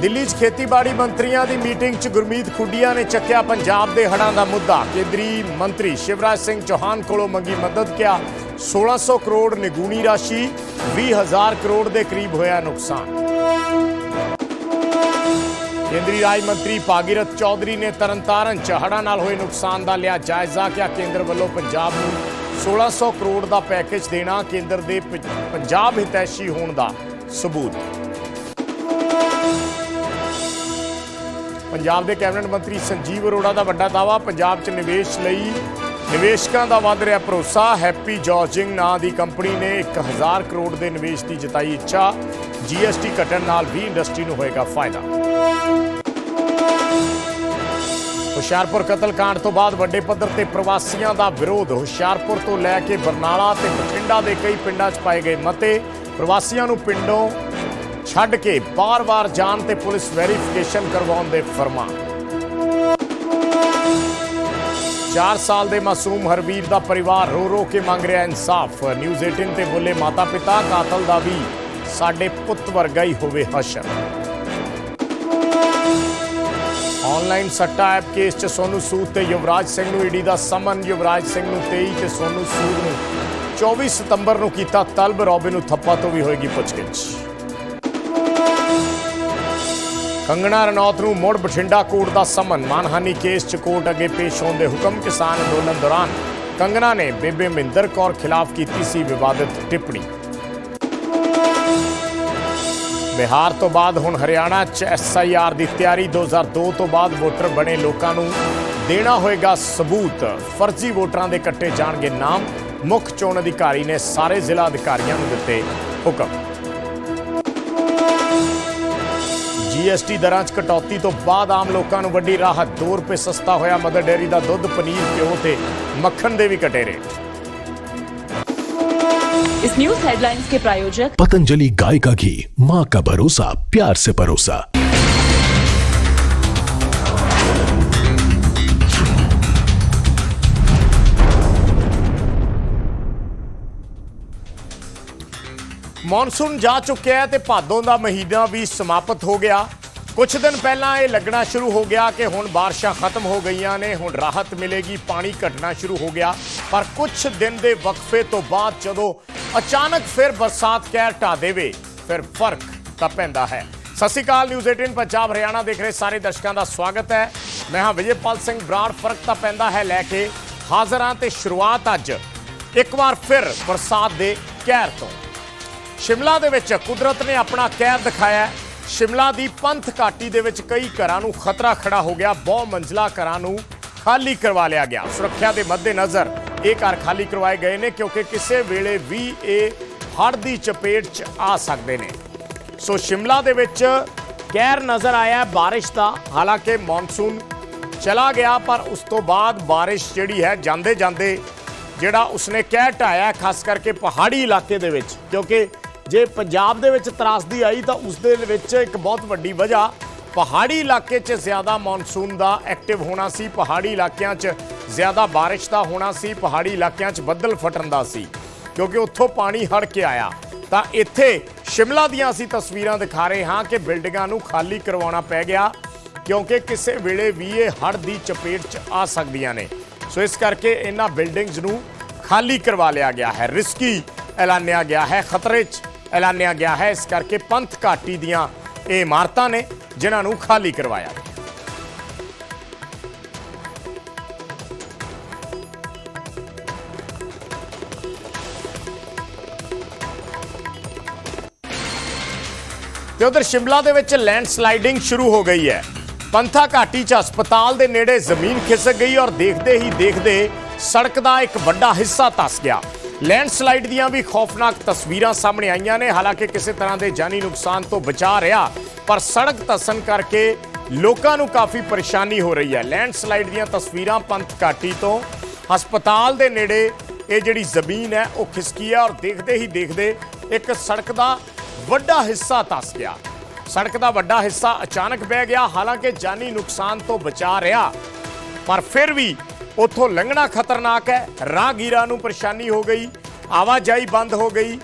ਦਿੱਲੀ 'ਚ ਖੇਤੀਬਾੜੀ ਮੰਤਰੀਆਂ ਦੀ ਮੀਟਿੰਗ 'ਚ ਗੁਰਮੀਤ ਖੁੱਡੀਆਂ ਨੇ ਚੱਕਿਆ ਪੰਜਾਬ ਦੇ ਹੜ੍ਹਾਂ ਦਾ ਮੁੱਦਾ। ਕੇਂਦਰੀ ਮੰਤਰੀ ਸ਼ਿਵਰਾਜ ਸਿੰਘ ਚੌਹਾਨ ਕੋਲੋਂ ਮੰਗੀ ਮਦਦ ਕਿਹਾ 1600 ਕਰੋੜ ਨਿਗੂਣੀ ਰਾਸ਼ੀ 20000 ਕਰੋੜ ਦੇ ਕਰੀਬ ਹੋਇਆ ਨੁਕਸਾਨ। ਕੇਂਦਰੀ ਰਾਜ ਮੰਤਰੀ ਭਾਗੀਰਥ ਚੌਧਰੀ ਨੇ ਤਰਨਤਾਰਨ 'ਚ ਹੜ੍ਹਾਂ ਨਾਲ ਹੋਏ ਨੁਕਸਾਨ ਦਾ ਲਿਆ ਜਾਇਜ਼ਾ ਕਿਹਾ। ਕੇਂਦਰ ਵੱਲੋਂ ਪੰਜਾਬ ਨੂੰ 1600 ਕਰੋੜ ਦਾ ਪੈਕੇਜ ਦੇਣਾ ਕੇਂਦਰ ਦੇ ਪੰਜਾਬ ਹਿਤੈਸ਼ੀ ਹੋਣ ਦਾ ਸਬੂਤ। ਪੰਜਾਬ ਦੇ ਕੈਬਨਿਟ ਮੰਤਰੀ ਸੰਜੀਵ ਅਰੋੜਾ ਦਾ ਵੱਡਾ ਦਾਅਵਾ, ਪੰਜਾਬ 'ਚ ਨਿਵੇਸ਼ ਲਈ ਨਿਵੇਸ਼ਕਾਂ ਦਾ ਵੱਧ ਰਿਹਾ ਭਰੋਸਾ। ਹੈਪੀ ਜੌਰਜਿੰਗ ਨਾਂ ਦੀ ਕੰਪਨੀ ਨੇ 1000 ਕਰੋੜ ਦੇ ਨਿਵੇਸ਼ ਦੀ ਜਤਾਈ ਇੱਛਾ। ਜੀਐਸਟੀ ਘਟਣ ਨਾਲ ਵੀ ਇੰਡਸਟਰੀ ਨੂੰ ਹੋਏਗਾ ਫਾਇਦਾ। ਹੁਸ਼ਿਆਰਪੁਰ ਕਤਲकांड ਤੋਂ ਬਾਅਦ ਵੱਡੇ ਪੱਧਰ ਤੇ ਪ੍ਰਵਾਸੀਆਂ ਦਾ ਵਿਰੋਧ। ਹੁਸ਼ਿਆਰਪੁਰ ਤੋਂ ਲੈ ਕੇ ਬਰਨਾਲਾ ਤੇ ਬਠਿੰਡਾ ਦੇ ਕਈ ਪਿੰਡਾਂ 'ਚ ਪਾਏ ਗਏ ਮਤੇ। ਪ੍ਰਵਾਸੀਆਂ ਨੂੰ ਪਿੰਡੋਂ ਛੱਡ ਕੇ ਬਾਰ-ਬਾਰ ਜਾਣ ਤੇ ਪੁਲਿਸ ਵੈਰੀਫਿਕੇਸ਼ਨ ਕਰਵਾਉਣ ਦੇ ਫਰਮਾਨ। 4 ਸਾਲ ਦੇ ਮਾਸੂਮ ਹਰਵੀਰ ਦਾ ਪਰਿਵਾਰ ਰੋ ਰੋ ਕੇ ਮੰਗ ਰਿਹਾ ਇਨਸਾਫ। ਨਿਊਜ਼ 18 ਤੇ ਬੋਲੇ ਮਾਤਾ-ਪਿਤਾ, ਕਾਤਲ ਦਾ ਵੀ ਸਾਡੇ ਪੁੱਤ ਵਰਗਾ ਹੀ ਹੋਵੇ ਹਸ਼ਰ। ਆਨਲਾਈਨ ਸੱਟਾ ਐਪ ਕੇਸ 'ਚ ਸੋਨੂ ਸੂਦ ਤੇ ਯੁਵਰਾਜ ਸਿੰਘ ਨੂੰ ਈਡੀ ਦਾ ਸਮਨ। ਯੁਵਰਾਜ ਸਿੰਘ ਨੂੰ 23 ਤੇ ਸੋਨੂ ਸੂਦ ਨੂੰ 24 ਸਤੰਬਰ ਨੂੰ ਕੀਤਾ ਤਲਬ। ਰੋਬਿਨ ਨੂੰ ਥੱਪਾ ਤੋਂ ਵੀ ਹੋਏਗੀ ਪੁੱਛਗਿੱਛ। ਕੰਗਣਾ ਰਣੌਤ ਨੂੰ ਮੁੜ ਬਠਿੰਡਾ ਕੋਰਟ ਦਾ ਸਮਨ। ਮਾਨਹਾਨੀ ਕੇਸ 'ਚ ਕੋਰਟ ਅੱਗੇ ਪੇਸ਼ ਹੋਣ ਦੇ ਹੁਕਮ ਕਿਸਾਨ ਅੰਦੋਲਨ ਦੌਰਾਨ ਕੰਗਣਾ ਨੇ ਬੇਬੇ ਮਹਿੰਦਰ ਕੌਰ ਖਿਲਾਫ ਕੀਤੀ ਸੀ ਵਿਵਾਦਿਤ ਟਿੱਪਣੀ। ਬਿਹਾਰ ਤੋਂ ਬਾਅਦ ਹੁਣ ਹਰਿਆਣਾ 'ਚ ਐਸਆਈਆਰ ਦੀ ਤਿਆਰੀ। 2002 ਤੋਂ ਬਾਅਦ ਵੋਟਰ ਬਣੇ ਲੋਕਾਂ ਨੂੰ ਦੇਣਾ ਹੋਏਗਾ ਸਬੂਤ। ਫਰਜ਼ੀ ਵੋਟਰਾਂ ਦੇ ਕੱਟੇ ਜਾਣਗੇ ਨਾਮ। ਮੁੱਖ ਚੋਣ ਅਧਿਕਾਰੀ ਨੇ ਸਾਰੇ ਜ਼ਿਲ੍ਹਾ ਅਧਿਕਾਰੀਆਂ ਨੂੰ ਦਿੱਤੇ ਹੁਕਮ। ਜੀਐਸਟੀ ਦਰਾਂ 'ਚ ਕਟੌਤੀ ਤੋਂ ਬਾਅਦ ਆਮ ਲੋਕਾਂ ਨੂੰ ਵੱਡੀ ਰਾਹਤ 2 ਰੁਪਏ ਸਸਤਾ ਹੋਇਆ ਮਦਰ ਡੇਅਰੀ ਦਾ ਦੁੱਧ ਪਨੀਰ ਘਿਓ ਤੇ ਮੱਖਣ ਦੇ ਵੀ ਘਟੇ ਰੇਟ इस न्यूज हेडलाइंस के प्रायोजक पतंजलि गाय का घी माँ का भरोसा प्यार से परोसा ਮੌਨਸੂਨ ਜਾ ਚੁੱਕਿਆ ਹੈ ਤੇ ਭਾਦੋਂ ਦਾ ਮਹੀਨਾ ਵੀ ਸਮਾਪਤ ਹੋ ਗਿਆ ਕੁਝ ਦਿਨ ਪਹਿਲਾਂ ਇਹ ਲੱਗਣਾ ਸ਼ੁਰੂ ਹੋ ਗਿਆ ਕਿ ਹੁਣ ਬਾਰਿਸ਼ਾਂ ਖਤਮ ਹੋ ਗਈਆਂ ਨੇ, ਹੁਣ ਰਾਹਤ ਮਿਲੇਗੀ, ਪਾਣੀ ਘਟਣਾ ਸ਼ੁਰੂ ਹੋ ਗਿਆ। ਪਰ ਕੁਝ ਦਿਨ ਦੇ ਵਕਫੇ ਤੋਂ ਬਾਅਦ ਜਦੋਂ ਅਚਾਨਕ ਫਿਰ ਬਰਸਾਤ ਕਹਿਰ ਢਾ ਦੇਵੇ, ਫਿਰ ਫ਼ਰਕ ਤਾਂ ਪੈਂਦਾ ਹੈ। ਸਤਿ ਸ਼੍ਰੀ ਅਕਾਲ ਨਿਊਜ਼ 18 ਪੰਜਾਬ, ਹਰਿਆਣਾ ਦੇਖ ਰਹੇ ਸਾਰੇ ਦਰਸ਼ਕਾਂ ਦਾ ਸਵਾਗਤ ਹੈ। ਮੈਂ ਹਾਂ ਵਿਜੇਪਾਲ ਸਿੰਘ ਬਰਾੜ, ਫ਼ਰਕ ਤਾਂ ਪੈਂਦਾ ਹੈ ਲੈ ਕੇ ਹਾਜ਼ਰ ਹਾਂ ਤੇ ਸ਼ੁਰੂਆਤ ਅੱਜ ਇੱਕ ਵਾਰ ਫਿਰ ਬਰਸਾਤ ਦੇ ਕਹਿਰ ਤੋਂ। ਸ਼ਿਮਲਾ ਦੇ ਵਿੱਚ ਕੁਦਰਤ ਨੇ ਆਪਣਾ ਕਹਿਰ ਦਿਖਾਇਆ ਸ਼ਿਮਲਾ ਦੀ ਪੰਥ ਘਾਟੀ ਦੇ ਵਿੱਚ ਕਈ ਘਰਾਂ ਨੂੰ ਖਤਰਾ ਖੜਾ ਹੋ ਗਿਆ। ਬਹੁ ਮੰਜ਼ਲਾ ਘਰਾਂ ਨੂੰ ਖਾਲੀ ਕਰਵਾ ਲਿਆ ਗਿਆ। ਸੁਰੱਖਿਆ ਦੇ ਮੱਦੇਨਜ਼ਰ ਇਹ ਘਰ ਖਾਲੀ ਕਰਵਾਏ ਗਏ ਨੇ ਕਿਉਂਕਿ ਕਿਸੇ ਵੇਲੇ ਵੀ ਇਹ ਹੜ੍ਹ ਦੀ ਚਪੇਟ 'ਚ ਆ ਸਕਦੇ ਨੇ। ਸੋ ਸ਼ਿਮਲਾ ਦੇ ਵਿੱਚ ਕਹਿਰ ਨਜ਼ਰ ਆਇਆ ਹੈ ਬਾਰਿਸ਼ ਦਾ। ਹਾਲਾਂਕਿ ਮੌਨਸੂਨ ਚਲਾ ਗਿਆ, ਪਰ ਉਸ ਤੋਂ ਬਾਅਦ ਬਾਰਿਸ਼ ਜਿਹੜੀ ਹੈ ਜਾਂਦੇ ਜਾਂਦੇ ਜਿਹੜਾ ਉਸਨੇ ਕਹਿ ਢਾਇਆ, ਖਾਸ ਕਰਕੇ ਪਹਾੜੀ ਇਲਾਕੇ ਦੇ ਵਿੱਚ, ਕਿਉਂਕਿ ਜੇ ਪੰਜਾਬ ਦੇ ਵਿੱਚ ਤਰਾਸਦੀ ਆਈ ਤਾਂ ਉਸ ਦੇ ਵਿੱਚ ਇੱਕ ਬਹੁਤ ਵੱਡੀ ਵਜ੍ਹਾ, ਪਹਾੜੀ ਇਲਾਕੇ 'ਚ ਜ਼ਿਆਦਾ ਮੌਨਸੂਨ ਦਾ ਐਕਟਿਵ ਹੋਣਾ ਸੀ, ਪਹਾੜੀ ਇਲਾਕਿਆਂ 'ਚ ਜ਼ਿਆਦਾ ਬਾਰਿਸ਼ ਦਾ ਹੋਣਾ ਸੀ, ਪਹਾੜੀ ਇਲਾਕਿਆਂ 'ਚ ਬੱਦਲ ਫਟਣ ਦਾ ਸੀ। ਕਿਉਂਕਿ ਉੱਥੋਂ ਪਾਣੀ ਹੜ ਕੇ ਆਇਆ। ਤਾਂ ਇੱਥੇ ਸ਼ਿਮਲਾ ਦੀਆਂ ਅਸੀਂ ਤਸਵੀਰਾਂ ਦਿਖਾ ਰਹੇ ਹਾਂ ਕਿ ਬਿਲਡਿੰਗਾਂ ਨੂੰ ਖਾਲੀ ਕਰਵਾਉਣਾ ਪੈ ਗਿਆ, ਕਿਉਂਕਿ ਕਿਸੇ ਵੇਲੇ ਵੀ ਇਹ ਹੜ੍ਹ ਦੀ ਚਪੇਟ 'ਚ ਆ ਸਕਦੀਆਂ ਨੇ। ਸੋ ਇਸ ਕਰਕੇ ਇਹਨਾਂ ਬਿਲਡਿੰਗਸ ਨੂੰ ਖਾਲੀ ਕਰਵਾ ਲਿਆ ਗਿਆ ਹੈ ਰਿਸਕੀ ਐਲਾਨਿਆ ਗਿਆ ਹੈ, ਖਤਰੇ 'ਚ। ਐਲਾਨਿਆ ਗਿਆ ਹੈ। ਇਸ ਕਰਕੇ ਪੰਥ ਘਾਟੀ ਦੀਆਂ ਇਹ ਇਮਾਰਤਾਂ ਨੇ, ਜਿਨ੍ਹਾਂ ਨੂੰ ਖਾਲੀ ਕਰਵਾਇਆ। ਗਿਆ ਤੇ ਉਧਰ ਸ਼ਿਮਲਾ ਦੇ ਵਿੱਚ ਲੈਂਡ ਸਲਾਈਡਿੰਗ ਸ਼ੁਰੂ ਹੋ ਗਈ ਹੈ। ਪੰਥਾ ਘਾਟੀ 'ਚ ਹਸਪਤਾਲ ਦੇ ਨੇੜੇ ਜ਼ਮੀਨ ਖਿਸਕ ਗਈ ਔਰ ਦੇਖਦੇ ਹੀ ਦੇਖਦੇ ਸੜਕ ਦਾ ਇੱਕ ਵੱਡਾ ਹਿੱਸਾ ਤਸ ਗਿਆ। ਲੈਂਡਸਲਾਈਡ ਦੀਆਂ ਵੀ ਖੌਫਨਾਕ ਤਸਵੀਰਾਂ ਸਾਹਮਣੇ ਆਈਆਂ ਨੇ। ਹਾਲਾਂਕਿ ਕਿਸੇ ਤਰ੍ਹਾਂ ਦੇ ਜਾਨੀ ਨੁਕਸਾਨ ਤੋਂ ਬਚਾ ਰਿਹਾ, ਪਰ ਸੜਕ ਧਸਣ ਕਰਕੇ ਲੋਕਾਂ ਨੂੰ ਕਾਫੀ ਪਰੇਸ਼ਾਨੀ ਹੋ ਰਹੀ ਹੈ। ਲੈਂਡਸਲਾਈਡ ਦੀਆਂ ਤਸਵੀਰਾਂ ਪੰਥ ਘਾਟੀ ਤੋਂ। ਹਸਪਤਾਲ ਦੇ ਨੇੜੇ ਇਹ ਜਿਹੜੀ ਜ਼ਮੀਨ ਹੈ, ਉਹ ਖਿਸਕੀ ਹੈ ਔਰ ਦੇਖਦੇ ਹੀ ਦੇਖਦੇ ਇੱਕ ਸੜਕ ਦਾ ਵੱਡਾ ਹਿੱਸਾ ਧਸ ਗਿਆ। ਸੜਕ ਦਾ ਵੱਡਾ ਹਿੱਸਾ ਅਚਾਨਕ ਬਹਿ ਗਿਆ। ਹਾਲਾਂਕਿ ਜਾਨੀ ਨੁਕਸਾਨ ਤੋਂ ਬਚਾ ਰਿਹਾ, ਪਰ ਫਿਰ ਵੀ ਉੱਥੋਂ ਲੰਘਣਾ ਖਤਰਨਾਕ ਹੈ। ਰਾਹਗੀਰਾਂ ਨੂੰ ਪਰੇਸ਼ਾਨੀ ਹੋ ਗਈ। ਆਵਾਜਾਈ ਬੰਦ ਹੋ ਗਈ।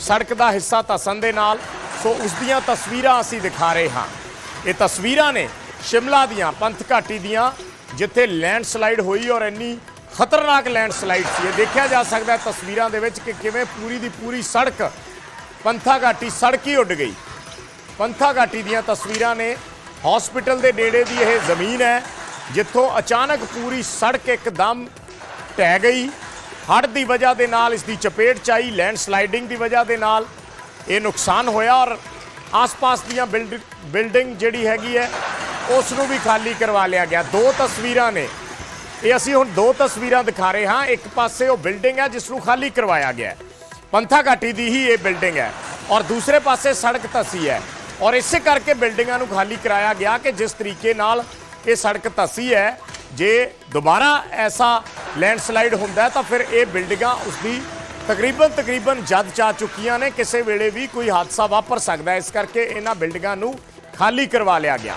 ਸੜਕ ਦਾ ਹਿੱਸਾ ਧਸਣ ਦੇ ਨਾਲ। ਸੋ ਉਸ ਦੀਆਂ ਤਸਵੀਰਾਂ ਅਸੀਂ ਦਿਖਾ ਰਹੇ ਹਾਂ। ਇਹ ਤਸਵੀਰਾਂ ਨੇ ਸ਼ਿਮਲਾ ਦੀਆਂ ਪੰਥ ਘਾਟੀ ਦੀਆਂ, ਜਿੱਥੇ ਲੈਂਡਸਲਾਈਡ ਹੋਈ ਔਰ ਇੰਨੀ ਖਤਰਨਾਕ ਲੈਂਡਸਲਾਈਡ ਸੀ। ਇਹ ਦੇਖਿਆ ਜਾ ਸਕਦਾ ਤਸਵੀਰਾਂ ਦੇ ਵਿੱਚ ਕਿ ਕਿਵੇਂ ਪੂਰੀ ਦੀ ਪੂਰੀ ਸੜਕ ਪੰਥਾ ਘਾਟੀ ਸੜਕ ਹੀ ਉੱਡ ਗਈ। ਪੰਥਾ ਘਾਟੀ ਦੀਆਂ ਤਸਵੀਰਾਂ ਨੇ ਹਸਪੀਟਲ ਦੇ ਨੇੜੇ ਦੀ ਇਹ ਜ਼ਮੀਨ ਹੈ। ਜਿੱਥੋਂ ਅਚਾਨਕ ਪੂਰੀ ਸੜਕ ਇੱਕਦਮ ਢਹਿ ਗਈ। ਹੜ੍ਹ ਦੀ ਵਜ੍ਹਾ ਦੇ ਨਾਲ ਇਸ ਦੀ ਚਪੇਟ ਚ ਆਈ ਲੈਂਡ ਸਲਾਈਡਿੰਗ ਦੀ ਵਜ੍ਹਾ ਦੇ ਨਾਲ ਇਹ ਨੁਕਸਾਨ ਹੋਇਆ ਔਰ ਆਸ-ਪਾਸ ਦੀਆਂ ਬਿਲਡ- ਬਿਲਡਿੰਗ ਜਿਹੜੀ ਹੈਗੀ ਹੈ ਉਸ ਨੂੰ ਵੀ ਖਾਲੀ ਕਰਵਾ ਲਿਆ ਗਿਆ। ਦੋ ਤਸਵੀਰਾਂ ਨੇ। ਇਹ ਅਸੀਂ ਹੁਣ ਦੋ ਤਸਵੀਰਾਂ ਦਿਖਾ ਰਹੇ ਹਾਂ। ਇੱਕ ਪਾਸੇ ਉਹ ਬਿਲਡਿੰਗ ਹੈ ਜਿਸ ਨੂੰ ਖਾਲੀ ਕਰਵਾਇਆ ਗਿਆ ਪੰਥਾ ਘਾਟੀ ਦੀ ਹੀ ਇਹ ਬਿਲਡਿੰਗ ਹੈ ਔਰ ਦੂਸਰੇ ਪਾਸੇ ਸੜਕ ਧੱਸੀ ਹੈ। ਔਰ ਇਸੇ ਕਰਕੇ ਬਿਲਡਿੰਗਾਂ ਨੂੰ ਖਾਲੀ ਕਰਾਇਆ ਗਿਆ ਕਿ ਜਿਸ ਤਰੀਕੇ ਨਾਲ ਇਹ ਸੜਕ ਧੱਸੀ ਹੈ। ਜੇ ਦੁਬਾਰਾ ਐਸਾ ਲੈਂਡਸਲਾਈਡ ਹੁੰਦਾ ਤਾਂ ਫਿਰ ਇਹ ਬਿਲਡਿੰਗਾਂ ਉਸਦੀ ਤਕਰੀਬਨ ਤਕਰੀਬਨ ਜਦ ਚਾ ਚੁੱਕੀਆਂ ਨੇ। ਕਿਸੇ ਵੇਲੇ ਵੀ ਕੋਈ ਹਾਦਸਾ ਵਾਪਰ ਸਕਦਾ ਇਸ ਕਰਕੇ ਇਹਨਾਂ ਬਿਲਡਿੰਗਾਂ ਨੂੰ ਖਾਲੀ ਕਰਵਾ ਲਿਆ ਗਿਆ।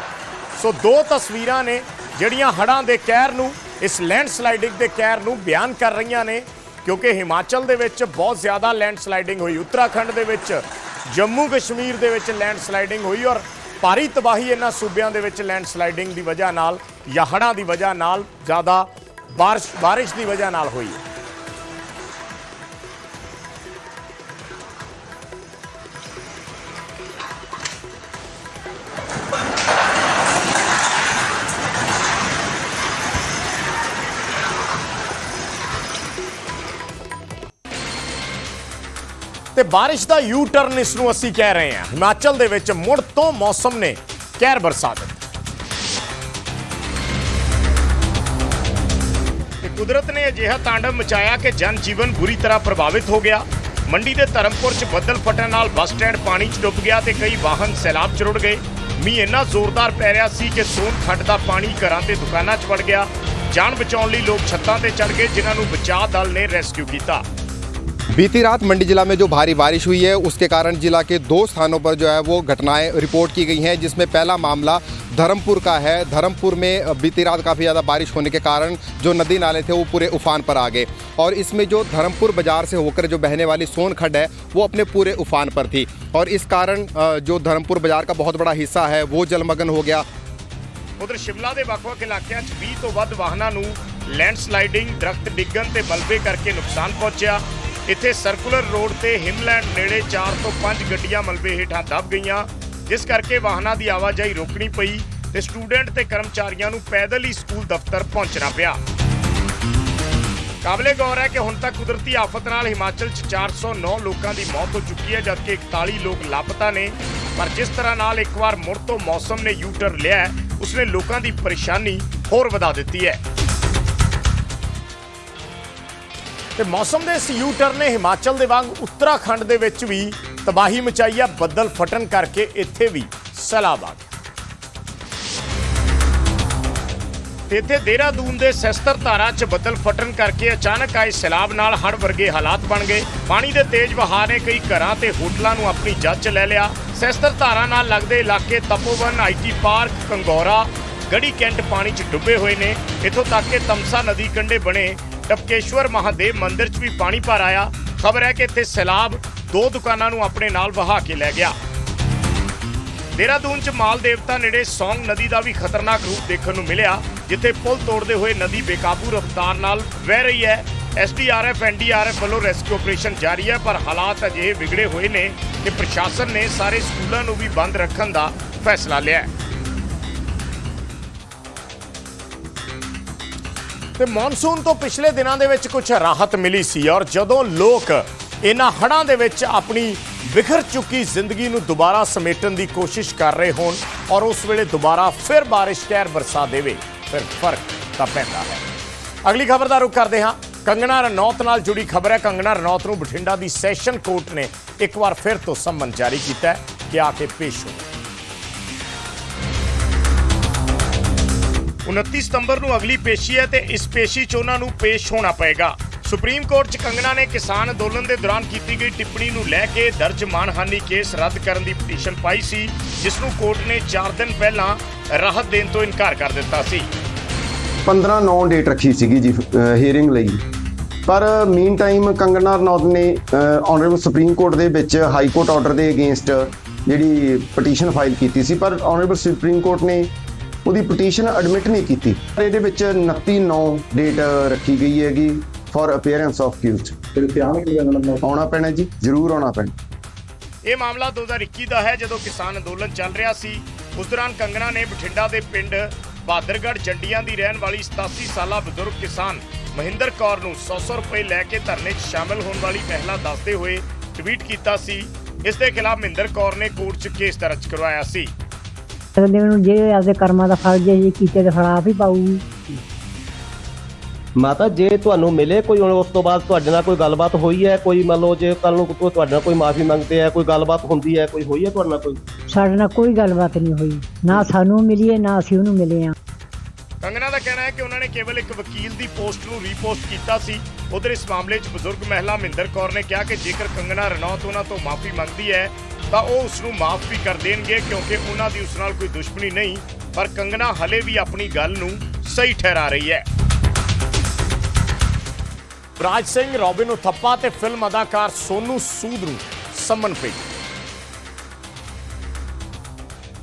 ਸੋ ਦੋ ਤਸਵੀਰਾਂ ਨੇ ਜਿਹੜੀਆਂ ਹੜ੍ਹਾਂ ਦੇ ਕਹਿਰ ਨੂੰ, ਇਸ ਲੈਂਡਸਲਾਈਡਿੰਗ ਦੇ ਕਹਿਰ ਨੂੰ ਬਿਆਨ ਕਰ ਰਹੀਆਂ ਨੇ। ਕਿਉਂਕਿ ਹਿਮਾਚਲ ਦੇ ਵਿੱਚ ਬਹੁਤ ਜ਼ਿਆਦਾ ਲੈਂਡਸਲਾਈਡਿੰਗ ਹੋਈ। ਉੱਤਰਾਖੰਡ ਦੇ ਵਿੱਚ, ਜੰਮੂ ਕਸ਼ਮੀਰ ਦੇ ਵਿੱਚ ਲੈਂਡਸਲਾਈਡਿੰਗ ਹੋਈ ਔਰ ਭਾਰੀ ਤਬਾਹੀ ਇਹਨਾਂ ਸੂਬਿਆਂ ਦੇ ਵਿੱਚ ਲੈਂਡਸਲਾਈਡਿੰਗ ਦੀ ਵਜ੍ਹਾ ਨਾਲ ਜਾਂ ਹੜ੍ਹਾਂ ਦੀ ਵਜ੍ਹਾ ਨਾਲ, ਜ਼ਿਆਦਾ ਬਾਰਿਸ਼ ਬਾਰਿਸ਼ ਦੀ ਵਜ੍ਹਾ ਨਾਲ ਹੋਈ ਹੈ। ਤੇ ਬਾਰਿਸ਼ ਦਾ ਯੂ ਟਰਨ ਇਸ ਨੂੰ ਅਸੀਂ ਕਹਿ ਰਹੇ ਹਾਂ। ਹਿਮਾਚਲ ਦੇ ਵਿੱਚ ਮੁੜ ਤੋਂ ਮੌਸਮ ਨੇ ਕਹਿਰ ਬਰਸਾ ਦਿੱਤਾ। ਕੁਦਰਤ ਨੇ ਅਜਿਹਾ ਤਾਂਡਵ ਮਚਾਇਆ ਕਿ ਜਨ ਜੀਵਨ ਬੁਰੀ ਤਰ੍ਹਾਂ ਪ੍ਰਭਾਵਿਤ ਹੋ ਗਿਆ। ਮੰਡੀ ਦੇ ਧਰਮਪੁਰ 'ਚ ਬੱਦਲ ਫਟਣ ਨਾਲ ਬੱਸ ਸਟੈਂਡ ਪਾਣੀ 'ਚ ਡੁੱਬ ਗਿਆ ਤੇ ਕਈ ਵਾਹਨ ਸੈਲਾਬ 'ਚ ਰੁੜ ਗਏ। ਮੀਂਹ ਇੰਨਾ ਜ਼ੋਰਦਾਰ ਪੈ ਰਿਹਾ ਸੀ ਕਿ ਸੋਨ ਖੱਡ ਦਾ ਪਾਣੀ ਘਰਾਂ ਤੇ ਦੁਕਾਨਾਂ 'ਚ ਵੜ ਗਿਆ। ਜਾਨ ਬਚਾਉਣ ਲਈ ਲੋਕ ਛੱਤਾਂ ਤੇ ਚੜ ਗਏ, ਜਿਨ੍ਹਾਂ ਨੂੰ ਬਚਾਅ ਦਲ ਨੇ ਰੈਸਕਿਊ ਕੀਤਾ। बीती रात मंडी जिला में जो भारी बारिश हुई है उसके कारण जिला के दो स्थानों पर जो है वो घटनाएं रिपोर्ट की गई हैं जिसमें पहला मामला धर्मपुर का है धर्मपुर में बीती रात काफ़ी ज़्यादा बारिश होने के कारण जो नदी नाले थे वो पूरे उफान पर आ गए और इसमें जो धर्मपुर बाजार से होकर जो बहने वाली सोन खड्ड है वो अपने पूरे उफान पर थी और इस कारण अ, जो धर्मपुर बाजार का बहुत बड़ा हिस्सा है वो जलमग्न हो गया ਉਧਰ ਸ਼ਿਮਲਾ ਦੇ ਵੱਖ-ਵੱਖ ਇਲਾਕਿਆਂ 'ਚ 20 ਤੋਂ ਵੱਧ ਵਾਹਨਾਂ ਨੂੰ ਲੈਂਡਸਲਾਈਡਿੰਗ ਦਰਖਤ ਡਿੱਗਣ ਤੇ ਮਲਬੇ ਕਰਕੇ ਨੁਕਸਾਨ ਪਹੁੰਚਿਆ ਇੱਥੇ ਸਰਕੂਲਰ ਰੋਡ ਤੇ ਹਿਮਲੈਂਡ ਨੇੜੇ 4 ਤੋਂ 5 ਗੱਡੀਆਂ ਮਲਬੇ ਹੇਠਾਂ ਦਬ ਗਈਆਂ, ਜਿਸ ਕਰਕੇ ਵਾਹਨਾਂ ਦੀ ਆਵਾਜਾਈ ਰੋਕਣੀ ਪਈ ਤੇ ਸਟੂਡੈਂਟ ਤੇ ਕਰਮਚਾਰੀਆਂ ਨੂੰ ਪੈਦਲ ਹੀ ਸਕੂਲ ਦਫ਼ਤਰ ਪਹੁੰਚਣਾ ਪਿਆ। ਕਾਬਲੇ ਗੌਰ ਹੈ ਕਿ ਹੁਣ ਤੱਕ ਕੁਦਰਤੀ ਆਫਤ ਨਾਲ ਹਿਮਾਚਲ 'ਚ 409 ਲੋਕਾਂ ਦੀ ਮੌਤ ਹੋ ਚੁੱਕੀ ਹੈ, ਜਦਕਿ 41 ਲੋਕ ਲਾਪਤਾ ਨੇ। ਪਰ ਜਿਸ ਤਰ੍ਹਾਂ ਨਾਲ ਇੱਕ ਵਾਰ ਮੁੜ ਤੋਂ ਮੌਸਮ ਨੇ ਯੂ ਟਰਨ ਲਿਆ ਉਸਨੇ ਲੋਕਾਂ ਦੀ ਪਰੇਸ਼ਾਨੀ ਹੋਰ ਵਧਾ ਦਿੱਤੀ ਹੈ। ਤੇ ਮੌਸਮ ਦੇ ਇਸ ਯੂ ਟਰਨ ਨੇ ਹਿਮਾਚਲ ਦੇ ਵਾਂਗ ਉੱਤਰਾਖੰਡ ਦੇ ਵਿੱਚ ਵੀ ਤਬਾਹੀ ਮਚਾਈ ਹੈ ਬੱਦਲ ਫਟਣ ਕਰਕੇ ਇੱਥੇ ਵੀ ਸੈਲਾਬ ਆ ਗਿਆ ਤੇ ਇੱਥੇ ਦੇਹਰਾਦੂਨ ਦੇ ਸੈਸਤਰ ਧਾਰਾ 'ਚ ਬੱਦਲ ਫਟਣ ਕਰਕੇ ਅਚਾਨਕ ਆਏ ਸੈਲਾਬ ਨਾਲ ਹੜ ਵਰਗੇ ਹਾਲਾਤ ਬਣ ਗਏ। ਪਾਣੀ ਦੇ ਤੇਜ਼ ਵਹਾਅ ਨੇ ਕਈ ਘਰਾਂ ਤੇ ਹੋਟਲਾਂ ਨੂੰ ਆਪਣੀ ਜੱਜ 'ਚ ਲੈ ਲਿਆ। ਸੈਸਤਰ ਧਾਰਾ ਨਾਲ ਲੱਗਦੇ ਇਲਾਕੇ ਤਪੋਵਨ, ਆਈਟੀ ਪਾਰਕ, ਕੰਗੋਰਾ, ਗੜੀ ਕੈਂਟ ਪਾਣੀ 'ਚ ਡੁੱਬੇ ਹੋਏ ਨੇ। ਇੱਥੋਂ ਤੱਕ ਕਿ ਤਮਸਾ ਨਦੀ ਕੰਢੇ ਬਣੇ ਟਪਕੇਸ਼ਵਰ ਮਹਾਦੇਵ ਮੰਦਿਰ 'ਚ ਵੀ ਪਾਣੀ ਭਰ ਆਇਆ। ਖਬਰ ਹੈ ਕਿ ਇੱਥੇ ਸੈਲਾਬ ਦੋ ਦੁਕਾਨਾਂ ਨੂੰ ਆਪਣੇ ਨਾਲ ਵਹਾ ਕੇ ਲੈ ਗਿਆ। ਦੇਹਰਾਦੂਨ ਚ ਮਾਲ ਦੇਵਤਾ ਨੇੜੇ ਸੌਂਗ ਨਦੀ ਦਾ ਵੀ ਖਤਰਨਾਕ ਰੂਪ ਦੇਖਣ ਨੂੰ ਮਿਲਿਆ, ਜਿੱਥੇ ਪੁਲ ਤੋੜਦੇ ਹੋਏ ਨਦੀ ਬੇਕਾਬੂ ਰਫ਼ਤਾਰ ਨਾਲ ਵਹਿ ਰਹੀ ਹੈ। ਐਸਡੀਆਰਐਫ ਐਨਡੀਆਰਐਫ ਵੱਲੋਂ ਰੈਸਕਿਊ ਆਪਰੇਸ਼ਨ ਜਾਰੀ ਹੈ, ਪਰ ਹਾਲਾਤ ਅਜੇ ਵਿਗੜੇ ਹੋਏ ਨੇ ਕਿ ਪ੍ਰਸ਼ਾਸਨ ਨੇ ਸਾਰੇ ਸਕੂਲਾਂ ਨੂੰ ਵੀ ਬੰਦ ਰੱਖਣ ਦਾ ਫੈਸਲਾ ਲਿਆ ਹੈ। ਤੇ ਮੌਨਸੂਨ ਤੋਂ ਪਿਛਲੇ ਦਿਨਾਂ ਦੇ ਵਿੱਚ ਕੁਝ ਰਾਹਤ ਮਿਲੀ ਸੀ ਔਰ ਜਦੋਂ ਲੋਕ ਇਹਨਾਂ ਹੜ੍ਹਾਂ ਦੇ ਵਿੱਚ ਆਪਣੀ ਵਿਖਰ ਚੁੱਕੀ ਜ਼ਿੰਦਗੀ ਨੂੰ ਦੁਬਾਰਾ ਸਮੇਟਣ ਦੀ ਕੋਸ਼ਿਸ਼ ਕਰ ਰਹੇ ਹੋਣ ਔਰ ਉਸ ਵੇਲੇ ਦੁਬਾਰਾ ਫਿਰ ਬਾਰਿਸ਼ ਕਹਿਰ ਬਰਸਾ ਦੇਵੇ, ਫਿਰ ਫ਼ਰਕ ਤਾਂ ਪੈਂਦਾ ਹੈ। ਅਗਲੀ ਖਬਰ ਦਾ ਰੁਖ ਕਰਦੇ ਹਾਂ। ਕੰਗਣਾ ਰਣੌਤ ਨਾਲ ਜੁੜੀ ਖਬਰ ਹੈ। ਕੰਗਣਾ ਰਣੌਤ ਨੂੰ ਬਠਿੰਡਾ ਦੀ ਸੈਸ਼ਨ ਕੋਰਟ ਨੇ ਇੱਕ ਵਾਰ ਫਿਰ ਤੋਂ ਸੰਮਨ ਜਾਰੀ ਕੀਤਾ ਹੈ ਕਿ ਆ ਕੇ ਪੇਸ਼ ਹੋਵੇ। 29 ਸਤੰਬਰ ਨੂੰ ਅਗਲੀ ਪੇਸ਼ੀ ਹੈ ਤੇ ਇਸ ਪੇਸ਼ੀ 'ਚ ਉਹਨਾਂ ਨੂੰ ਪੇਸ਼ ਹੋਣਾ ਪਏਗਾ। ਸੁਪਰੀਮ ਕੋਰਟ 'ਚ ਕੰਗਣਾ ਨੇ ਕਿਸਾਨ ਅੰਦੋਲਨ ਦੇ ਦੌਰਾਨ ਕੀਤੀ ਗਈ ਟਿੱਪਣੀ ਨੂੰ ਲੈ ਕੇ ਦਰਜ ਮਾਨਹਾਨੀ ਕੇਸ ਰੱਦ ਕਰਨ ਦੀ ਪਟੀਸ਼ਨ ਪਾਈ ਸੀ, ਜਿਸ ਨੂੰ ਕੋਰਟ ਨੇ 4 ਦਿਨ ਪਹਿਲਾਂ ਰਾਹਤ ਦੇਣ ਤੋਂ ਇਨਕਾਰ ਕਰ ਦਿੱਤਾ ਸੀ। 15 9 ਡੇਟ ਰੱਖੀ ਸੀਗੀ ਜੀ ਹੀਅਰਿੰਗ ਲਈ। ਪਰ ਮੀਨ ਟਾਈਮ ਕੰਗਣਾ ਰਣੌਤ ਨੇ ਆਨਰੇਬਲ ਸੁਪਰੀਮ ਕੋਰਟ ਦੇ ਵਿੱਚ ਹਾਈ ਕੋਰਟ ਆਰਡਰ ਦੇ ਅਗੇਂਸਟ ਜਿਹੜੀ ਪਟੀਸ਼ਨ ਫਾਈਲ ਕੀਤੀ ਸੀ, ਪਰ ਆਨਰੇਬਲ ਸੁਪਰੀਮ ਕੋਰਟ ਨੇ ਉਹਦੀ ਪਟੀਸ਼ਨ ਐਡਮਿਟ ਨਹੀਂ ਕੀਤੀ। ਇਹਦੇ ਵਿੱਚ 29 9 ਡੇਟ ਰੱਖੀ ਗਈ ਹੈਗੀ ਫॉर ਅਪੀਅਰੈਂਸ ਆਫ ਕਿਊਜ਼ਡ ਫਿਰ ਧਿਆਨ ਕਿ ਲਗਣਾ ਆਉਣਾ ਪੈਣਾ ਜੀ ਜ਼ਰੂਰ ਆਉਣਾ ਪੈਣਾ। ਇਹ ਮਾਮਲਾ 2021 ਦਾ ਹੈ ਜਦੋਂ ਕਿਸਾਨ ਅੰਦੋਲਨ ਚੱਲ ਰਿਹਾ ਸੀ। ਉਸ ਦੌਰਾਨ ਕੰਗਨਾ ਨੇ ਬਠਿੰਡਾ ਦੇ ਪਿੰਡ ਬਹਾਦਰਗੜ੍ਹ ਜੰਡੀਆਂ ਦੀ ਰਹਿਣ ਵਾਲੀ 87 ਸਾਲਾ ਬਜ਼ੁਰਗ ਕਿਸਾਨ ਮਹਿੰਦਰ ਕੌਰ ਨੂੰ 100-100 ਰੁਪਏ ਲੈ ਕੇ ਧਰਨੇ 'ਚ ਸ਼ਾਮਲ ਹੋਣ ਵਾਲੀ ਮਹਿਲਾ ਦੱਸਦੇ ਹੋਏ ਟਵੀਟ ਕੀਤਾ ਸੀ। ਇਸ ਦੇ ਖਿਲਾਫ ਮਹਿੰਦਰ ਕੌਰ ਨੇ ਕੋਰਟ 'ਚ ਕੇਸ ਦਰਜ ਕਰਵਾਇਆ ਸੀ। ਅਗਲੇ ਨੂੰ ਜੇ ਆਪਦੇ ਕਰਮਾਂ ਦਾ ਫਲ ਜੇ ਕੀਤੇ ਤੇ ਫਲ ਆਪ ਹੀ ਪਾਊਗੀ। ਮਾਤਾ ਜੇ ਤੁਹਾਨੂੰ ਮਿਲੇ ਕੋਈ ਹੁਣ ਉਸ ਤੋਂ ਬਾਅਦ ਤੁਹਾਡੇ ਨਾਲ ਕੋਈ ਗੱਲਬਾਤ ਹੋਈ ਹੈ? ਕੋਈ ਮੰਨ ਲਓ ਜੇ ਕੱਲ ਨੂੰ ਕੋਈ ਤੁਹਾਡੇ ਨਾਲ ਕੋਈ ਮਾਫੀ ਮੰਗਦੇ ਆ ਕੋਈ ਗੱਲਬਾਤ ਹੁੰਦੀ ਹੈ ਕੋਈ ਹੋਈ ਹੈ ਤੁਹਾਡੇ ਨਾਲ ਕੋਈ? ਸਾਡੇ ਨਾਲ ਕੋਈ ਗੱਲਬਾਤ ਨਹੀਂ ਹੋਈ। ਨਾ ਸਾਨੂੰ ਮਿਲੀ ਹੈ ਨਾ ਅਸੀਂ ਉਹਨੂੰ ਮਿਲੇ ਆ ਕੰਗਨਾ ਦਾ ਕਹਿਣਾ ਹੈ ਕਿ ਉਹਨਾਂ ਨੇ ਕੇਵਲ ਇੱਕ ਵਕੀਲ ਦੀ ਪੋਸਟ ਨੂੰ ਰੀਪੋਸਟ ਕੀਤਾ ਸੀ। ਉਧਰ ਇਸ ਮਾਮਲੇ 'ਚ ਬਜ਼ੁਰਗ ਮਹਿਲਾ ਮਹਿੰਦਰ ਕੌਰ ਨੇ ਕਿਹਾ ਕਿ ਜੇਕਰ ਕੰਗਣਾ ਰਣੌਤ ਉਹਨਾਂ ਤੋਂ ਮਾਫੀ ਮੰਗਦੀ ਹੈ, ਤਾਂ ਉਹ ਉਸ ਨੂੰ ਮਾਫ ਵੀ ਕਰ ਦੇਣਗੇ ਕਿਉਂਕਿ ਉਹਨਾਂ ਦੀ ਉਸ ਨਾਲ ਕੋਈ ਦੁਸ਼ਮਣੀ ਨਹੀਂ, ਪਰ ਕੰਗਨਾ ਹਲੇ ਵੀ ਆਪਣੀ ਗੱਲ ਨੂੰ ਸਹੀ ਠਹਿਰਾ ਰਹੀ ਹੈ। ਰਾਜ ਸਿੰਘ, ਰੋਬਿਨ ਉਥੱਪਾ ਤੇ ਫਿਲਮ ਅਦਾਕਾਰ ਸੋਨੂ ਸੂਦ ਨੂੰ ਸੰਮਨ ਭੇਜੀ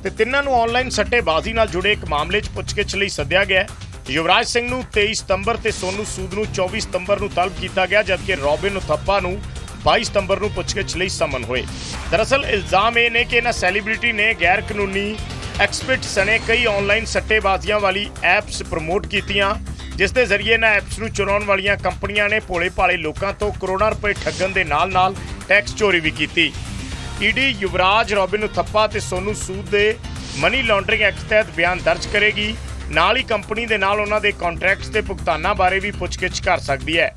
ਤੇ ਤਿੰਨਾਂ ਨੂੰ ਆਨਲਾਈਨ ਸੱਟੇਬਾਜ਼ੀ ਨਾਲ ਜੁੜੇ ਇੱਕ ਮਾਮਲੇ 'ਚ ਪੁੱਛਗਿੱਛ ਲਈ ਸੱਦਿਆ ਗਿਆ ਹੈ। ਯੁਵਰਾਜ ਸਿੰਘ ਨੂੰ 23 ਸਤੰਬਰ ਤੇ ਸੋਨੂ ਸੂਦ ਨੂੰ 24 ਸਤੰਬਰ ਨੂੰ ਤਲਬ ਕੀਤਾ ਗਿਆ, ਜਦਕਿ ਰੋਬਿਨ ਉਥੱਪਾ ਨੂੰ 22 ਸਤੰਬਰ ਨੂੰ ਪੁੱਛਗਿੱਛ ਲਈ ਸਮਨ ਹੋਏ ਦਰਅਸਲ, ਇਲਜ਼ਾਮ ਇਹ ਨੇ ਕਿ ਇਹਨਾਂ ਸੈਲੀਬ੍ਰਿਟੀ ਨੇ ਗੈਰ ਕਾਨੂੰਨੀ ਐਕਸਪਿਟ ਸਣੇ ਕਈ ਆਨਲਾਈਨ ਸੱਟੇਬਾਜ਼ੀਆਂ ਵਾਲੀ ਐਪਸ ਪ੍ਰਮੋਟ ਕੀਤੀਆਂ, ਜਿਸ ਦੇ ਜ਼ਰੀਏ ਇਹਨਾਂ ਐਪਸ ਨੂੰ ਚੁਰਾਉਣ ਵਾਲੀਆਂ ਕੰਪਨੀਆਂ ਨੇ ਭੋਲੇ ਭਾਲੇ ਲੋਕਾਂ ਤੋਂ ਕਰੋੜਾਂ ਰੁਪਏ ਠੱਗਣ ਦੇ ਨਾਲ-ਨਾਲ ਟੈਕਸ ਚੋਰੀ ਵੀ ਕੀਤੀ ਈਡੀ ਯੁਵਰਾਜ ਰੋਬਿਨ ਉਥੱਪਾ ਤੇ ਸੋਨੂ ਸੂਦ ਦੇ ਮਨੀ ਲਾਂਡਰਿੰਗ ਐਕਟ ਤਹਿਤ ਬਿਆਨ ਦਰਜ ਕਰੇਗੀ। ਨਾਲ ਹੀ ਕੰਪਨੀ ਦੇ ਨਾਲ ਉਹਨਾਂ ਦੇ ਕੰਟਰੈਕਟਸ ਤੇ ਭੁਗਤਾਨਾਂ ਬਾਰੇ ਵੀ ਪੁੱਛਗਿੱਛ ਕਰ ਸਕਦੀ ਹੈ।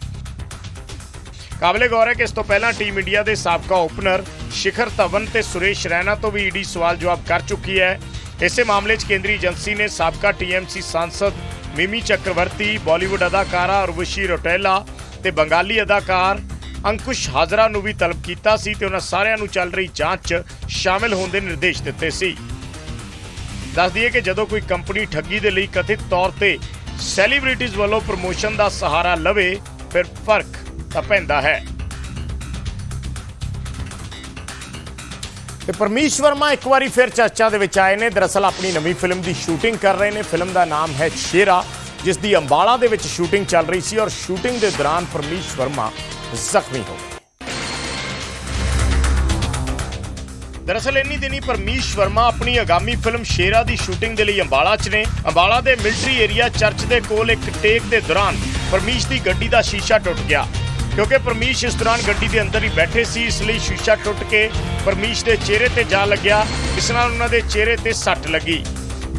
ਕਾਬਲੇ ਗੌਰ ਹੈ ਕਿ ਇਸ ਤੋਂ ਪਹਿਲਾਂ ਟੀਮ ਇੰਡੀਆ ਦੇ ਸਾਬਕਾ ਓਪਨਰ ਸ਼ਿਖਰ ਧਵਨ ਤੇ ਸੁਰੇਸ਼ ਰੈਨਾ ਤੋਂ ਵੀ ਈਡੀ ਸਵਾਲ ਜਵਾਬ ਕਰ ਚੁੱਕੀ ਹੈ। ਇਸੇ ਮਾਮਲੇ 'ਚ ਕੇਂਦਰੀ ਏਜੰਸੀ ਨੇ ਸਾਬਕਾ ਟੀਐਮਸੀ ਸਾਂਸਦ ਮਿਮੀ ਚੱਕਰਵਰਤੀ, ਬਾਲੀਵੁੱਡ ਅਦਾਕਾਰਾ ਉਰਵਸ਼ੀ ਰੋਟੇਲਾ ਤੇ ਬੰਗਾਲੀ ਅਦਾਕਾਰ ਅੰਕੁਸ਼ ਹਾਜ਼ਰਾ ਨੂੰ ਵੀ ਤਲਬ ਕੀਤਾ ਸੀ ਤੇ ਉਹਨਾਂ ਸਾਰਿਆਂ ਨੂੰ ਚੱਲ ਰਹੀ ਜਾਂਚ 'ਚ ਸ਼ਾਮਿਲ ਹੋਣ ਦੇ ਨਿਰਦੇਸ਼ ਦਿੱਤੇ ਸੀ। ਦੱਸ ਦਈਏ ਕਿ ਜਦੋਂ ਕੋਈ ਕੰਪਨੀ ਠੱਗੀ ਦੇ ਲਈ ਕਥਿਤ ਤੌਰ ਤੇ ਸੈਲੀਬ੍ਰਿਟੀਜ਼ ਵੱਲੋਂ ਪ੍ਰਮੋਸ਼ਨ ਦਾ ਸਹਾਰਾ ਲਵੇ, ਫਿਰ ਫ਼ਰਕ ਤਾਂ ਪੈਂਦਾ ਹੈ। ਤੇ ਪਰਮੀਸ਼ ਵਰਮਾ ਇੱਕ ਵਾਰੀ ਫਿਰ ਚਰਚਾ ਦੇ ਵਿੱਚ ਆਏ ਨੇ। ਦਰਅਸਲ ਆਪਣੀ ਨਵੀਂ ਫਿਲਮ ਦੀ ਸ਼ੂਟਿੰਗ ਕਰ ਰਹੇ ਨੇ। ਫਿਲਮ ਦਾ ਨਾਮ ਹੈ ਸ਼ੇਰਾ, ਜਿਸ ਦੀ ਅੰਬਾਲਾ ਦੇ ਵਿੱਚ ਸ਼ੂਟਿੰਗ ਚੱਲ ਰਹੀ ਸੀ ਔਰ ਸ਼ੂਟਿੰਗ ਦੇ ਦੌਰਾਨ ਪਰਮੀਸ਼ ਵਰਮਾ ਜ਼ਖਮੀ ਹੋ ਗਏ। ਦਰਅਸਲ ਇੰਨੀ ਦਿਨੀ ਪਰਮੀਸ਼ ਵਰਮਾ ਆਪਣੀ ਆਗਾਮੀ ਫਿਲਮ ਸ਼ੇਰਾ ਦੀ ਸ਼ੂਟਿੰਗ ਦੇ ਲਈ ਅੰਬਾਲਾ 'ਚ ਨੇ। ਅੰਬਾਲਾ ਦੇ ਮਿਲਟਰੀ ਏਰੀਆ ਚਰਚ ਦੇ ਕੋਲ ਇੱਕ ਟੇਕ ਦੇ ਦੌਰਾਨ ਪਰਮੀਸ਼ ਦੀ ਗੱਡੀ ਦਾ ਸ਼ੀਸ਼ਾ ਟੁੱਟ ਗਿਆ। ਕਿਉਂਕਿ ਪਰਮੀਸ਼ ਇਸ ਦੌਰਾਨ ਗੱਡੀ ਦੇ ਅੰਦਰ ਹੀ ਬੈਠੇ ਸੀ, ਇਸ ਲਈ ਸ਼ੀਸ਼ਾ ਟੁੱਟ ਕੇ ਪਰਮੀਸ਼ ਦੇ ਚਿਹਰੇ ਤੇ ਜਾ ਲੱਗਿਆ। ਇਸ ਨਾਲ ਉਹਨਾਂ ਦੇ ਚਿਹਰੇ ਤੇ ਸੱਟ ਲੱਗੀ।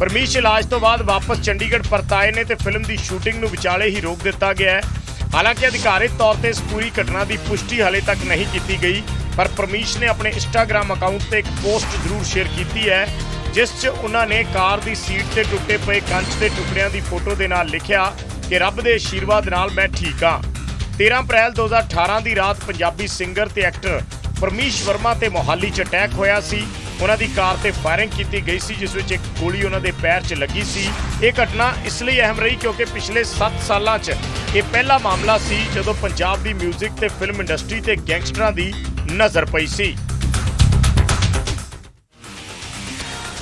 ਪਰਮੀਸ਼ ਇਲਾਜ ਤੋਂ ਬਾਅਦ ਵਾਪਸ ਚੰਡੀਗੜ੍ਹ ਪਰਤ ਆਏ ਨੇ ਤੇ ਫਿਲਮ ਦੀ ਸ਼ੂਟਿੰਗ ਨੂੰ ਵਿਚਾਲੇ ਹੀ ਰੋਕ ਦਿੱਤਾ ਗਿਆ ਹੈ। ਹਾਲਾਂਕਿ ਅਧਿਕਾਰਿਤ ਤੌਰ ਤੇ ਇਸ ਪੂਰੀ ਘਟਨਾ ਦੀ ਪੁਸ਼ਟੀ ਹਾਲੇ ਤੱਕ ਨਹੀਂ ਕੀਤੀ ਗਈ, ਪਰ ਪਰਮੀਸ਼ ਨੇ ਆਪਣੇ ਇੰਸਟਾਗ੍ਰam ਅਕਾਊਂਟ ਤੇ ਇੱਕ ਪੋਸਟ ਜ਼ਰੂਰ ਸ਼ੇਅਰ ਕੀਤੀ ਹੈ, ਜਿਸ 'ਚ ਉਹਨਾਂ ਨੇ ਕਾਰ ਦੀ ਸੀਟ ਤੇ ਟੁੱਟੇ ਪਏ ਕੰਚ ਦੇ ਟੁਕੜਿਆਂ ਦੀ ਫੋਟੋ ਦੇ ਨਾਲ ਲਿਖਿਆ ਕਿ ਰੱਬ ਦੇ ਆਸ਼ੀਰਵਾਦ ਨਾਲ ਮੈਂ ਠੀਕ ਹਾਂ। 13 ਅਪ੍ਰੈਲ 2018 ਦੀ ਰਾਤ ਪੰਜਾਬੀ ਸਿੰਗਰ ਤੇ ਐਕਟਰ ਪਰਮੀਸ਼ ਵਰਮਾ ਤੇ ਮੋਹਾਲੀ 'ਚ ਅਟੈਕ ਹੋਇਆ ਸੀ। ਉਹਨਾਂ ਦੀ ਕਾਰ ਤੇ ਫਾਇਰਿੰਗ ਕੀਤੀ ਗਈ ਸੀ, ਜਿਸ ਵਿੱਚ ਇੱਕ ਗੋਲੀ ਉਹਨਾਂ ਦੇ ਪੈਰ 'ਚ ਲੱਗੀ ਸੀ। ਇਹ ਘਟਨਾ ਇਸ ਲਈ ਅਹਿਮ ਰਹੀ ਕਿਉਂਕਿ ਪਿਛਲੇ 7 ਸਾਲਾਂ 'ਚ ਇਹ ਪਹਿਲਾ ਮਾਮਲਾ ਸੀ, ਜਦੋਂ ਪੰਜਾਬ ਦੀ 뮤직 ਤੇ ਫਿਲਮ ਇੰਡਸਟਰੀ ਤੇ ਗੈਂਗਸਟਰਾਂ ਦੀ ਨਜ਼ਰ ਪਈ ਸੀ।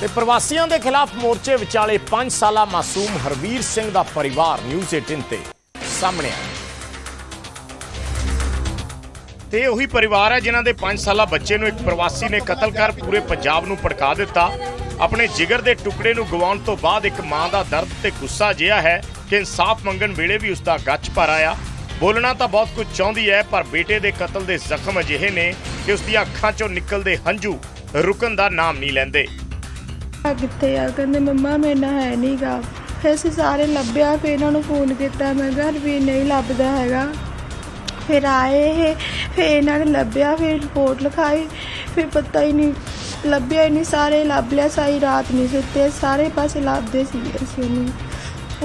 ਤੇ ਪ੍ਰਵਾਸੀਆਂ ਦੇ ਖਿਲਾਫ ਮੋਰਚੇ ਵਿਚਾਲੇ 5 ਸਾਲਾ ਮਾਸੂਮ ਹਰਵੀਰ ਸਿੰਘ ਦਾ ਪਰਿਵਾਰ ਨਿਊਜ਼ 18 ਤੇ ਸਾਹਮਣੇ ਆਇਆ। ਤੇ ਇਹ ਉਹੀ ਪਰਿਵਾਰ ਹੈ ਜਿਨ੍ਹਾਂ ਦੇ 5 ਸਾਲਾ ਬੱਚੇ ਨੂੰ ਇੱਕ ਪ੍ਰਵਾਸੀ ਨੇ ਕਤਲ ਕਰ ਪੂਰੇ ਪੰਜਾਬ ਨੂੰ ਭੜਕਾ ਦਿੱਤਾ। ਆਪਣੇ ਜਿਗਰ ਦੇ ਟੁਕੜੇ ਨੂੰ ਗਵਾਉਣ ਤੋਂ ਬਾਅਦ ਇੱਕ ਮਾਂ ਦਾ ਦਰਦ ਤੇ ਗੁੱਸਾ ਜਿਹਾ ਹੈ ਕਿ ਇਨਸਾਫ ਮੰਗਣ ਵੇਲੇ ਵੀ ਉਸ ਦਾ ਗੱਚ ਭਰ ਆਇਆ। ਬੋਲਣਾ ਤਾਂ ਬਹੁਤ ਕੁਝ ਚਾਹੁੰਦੀ ਹੈ, ਪਰ ਬੇਟੇ ਦੇ ਕਤਲ ਦੇ ਜ਼ਖਮ ਅਜਿਹੇ ਨੇ ਕਿ ਉਸ ਦੀਆਂ ਅੱਖਾਂ 'ਚੋਂ ਨਿਕਲਦੇ ਹੰਝੂ ਰੁਕਣ ਦਾ ਨਾਮ ਨਹੀਂ ਲੈਂਦੇ। ਆ ਕਿੱਥੇ ਆ? ਕਹਿੰਦੇ ਮੰਮਾ ਮੇਰੇ ਨਾਲ ਹੈ ਨਹੀਂਗਾ ਫਿਰ ਅਸੀਂ ਸਾਰੇ ਲੱਭਿਆ, ਫਿਰ ਇਹਨਾਂ ਨੂੰ ਫੋਨ ਕੀਤਾ। ਮੈਂ ਕਿਹਾ ਵੀ ਨਹੀਂ ਲੱਭਦਾ ਹੈਗਾ। ਫਿਰ ਆਏ ਇਹ, ਫਿਰ ਇਹਨਾਂ ਨੇ ਲੱਭਿਆ, ਫਿਰ ਰਿਪੋਰਟ ਲਿਖਾਈ, ਫਿਰ ਪਤਾ ਹੀ ਨਹੀਂ, ਲੱਭਿਆ ਹੀ ਨਹੀਂ, ਸਾਰੇ ਲੱਭ ਲਿਆ, ਸਾਰੀ ਰਾਤ ਨਹੀਂ ਸੁੱਤੇ, ਸਾਰੇ ਪਾਸੇ ਲੱਭਦੇ ਸੀ ਅਸੀਂ ਉਹਨੂੰ।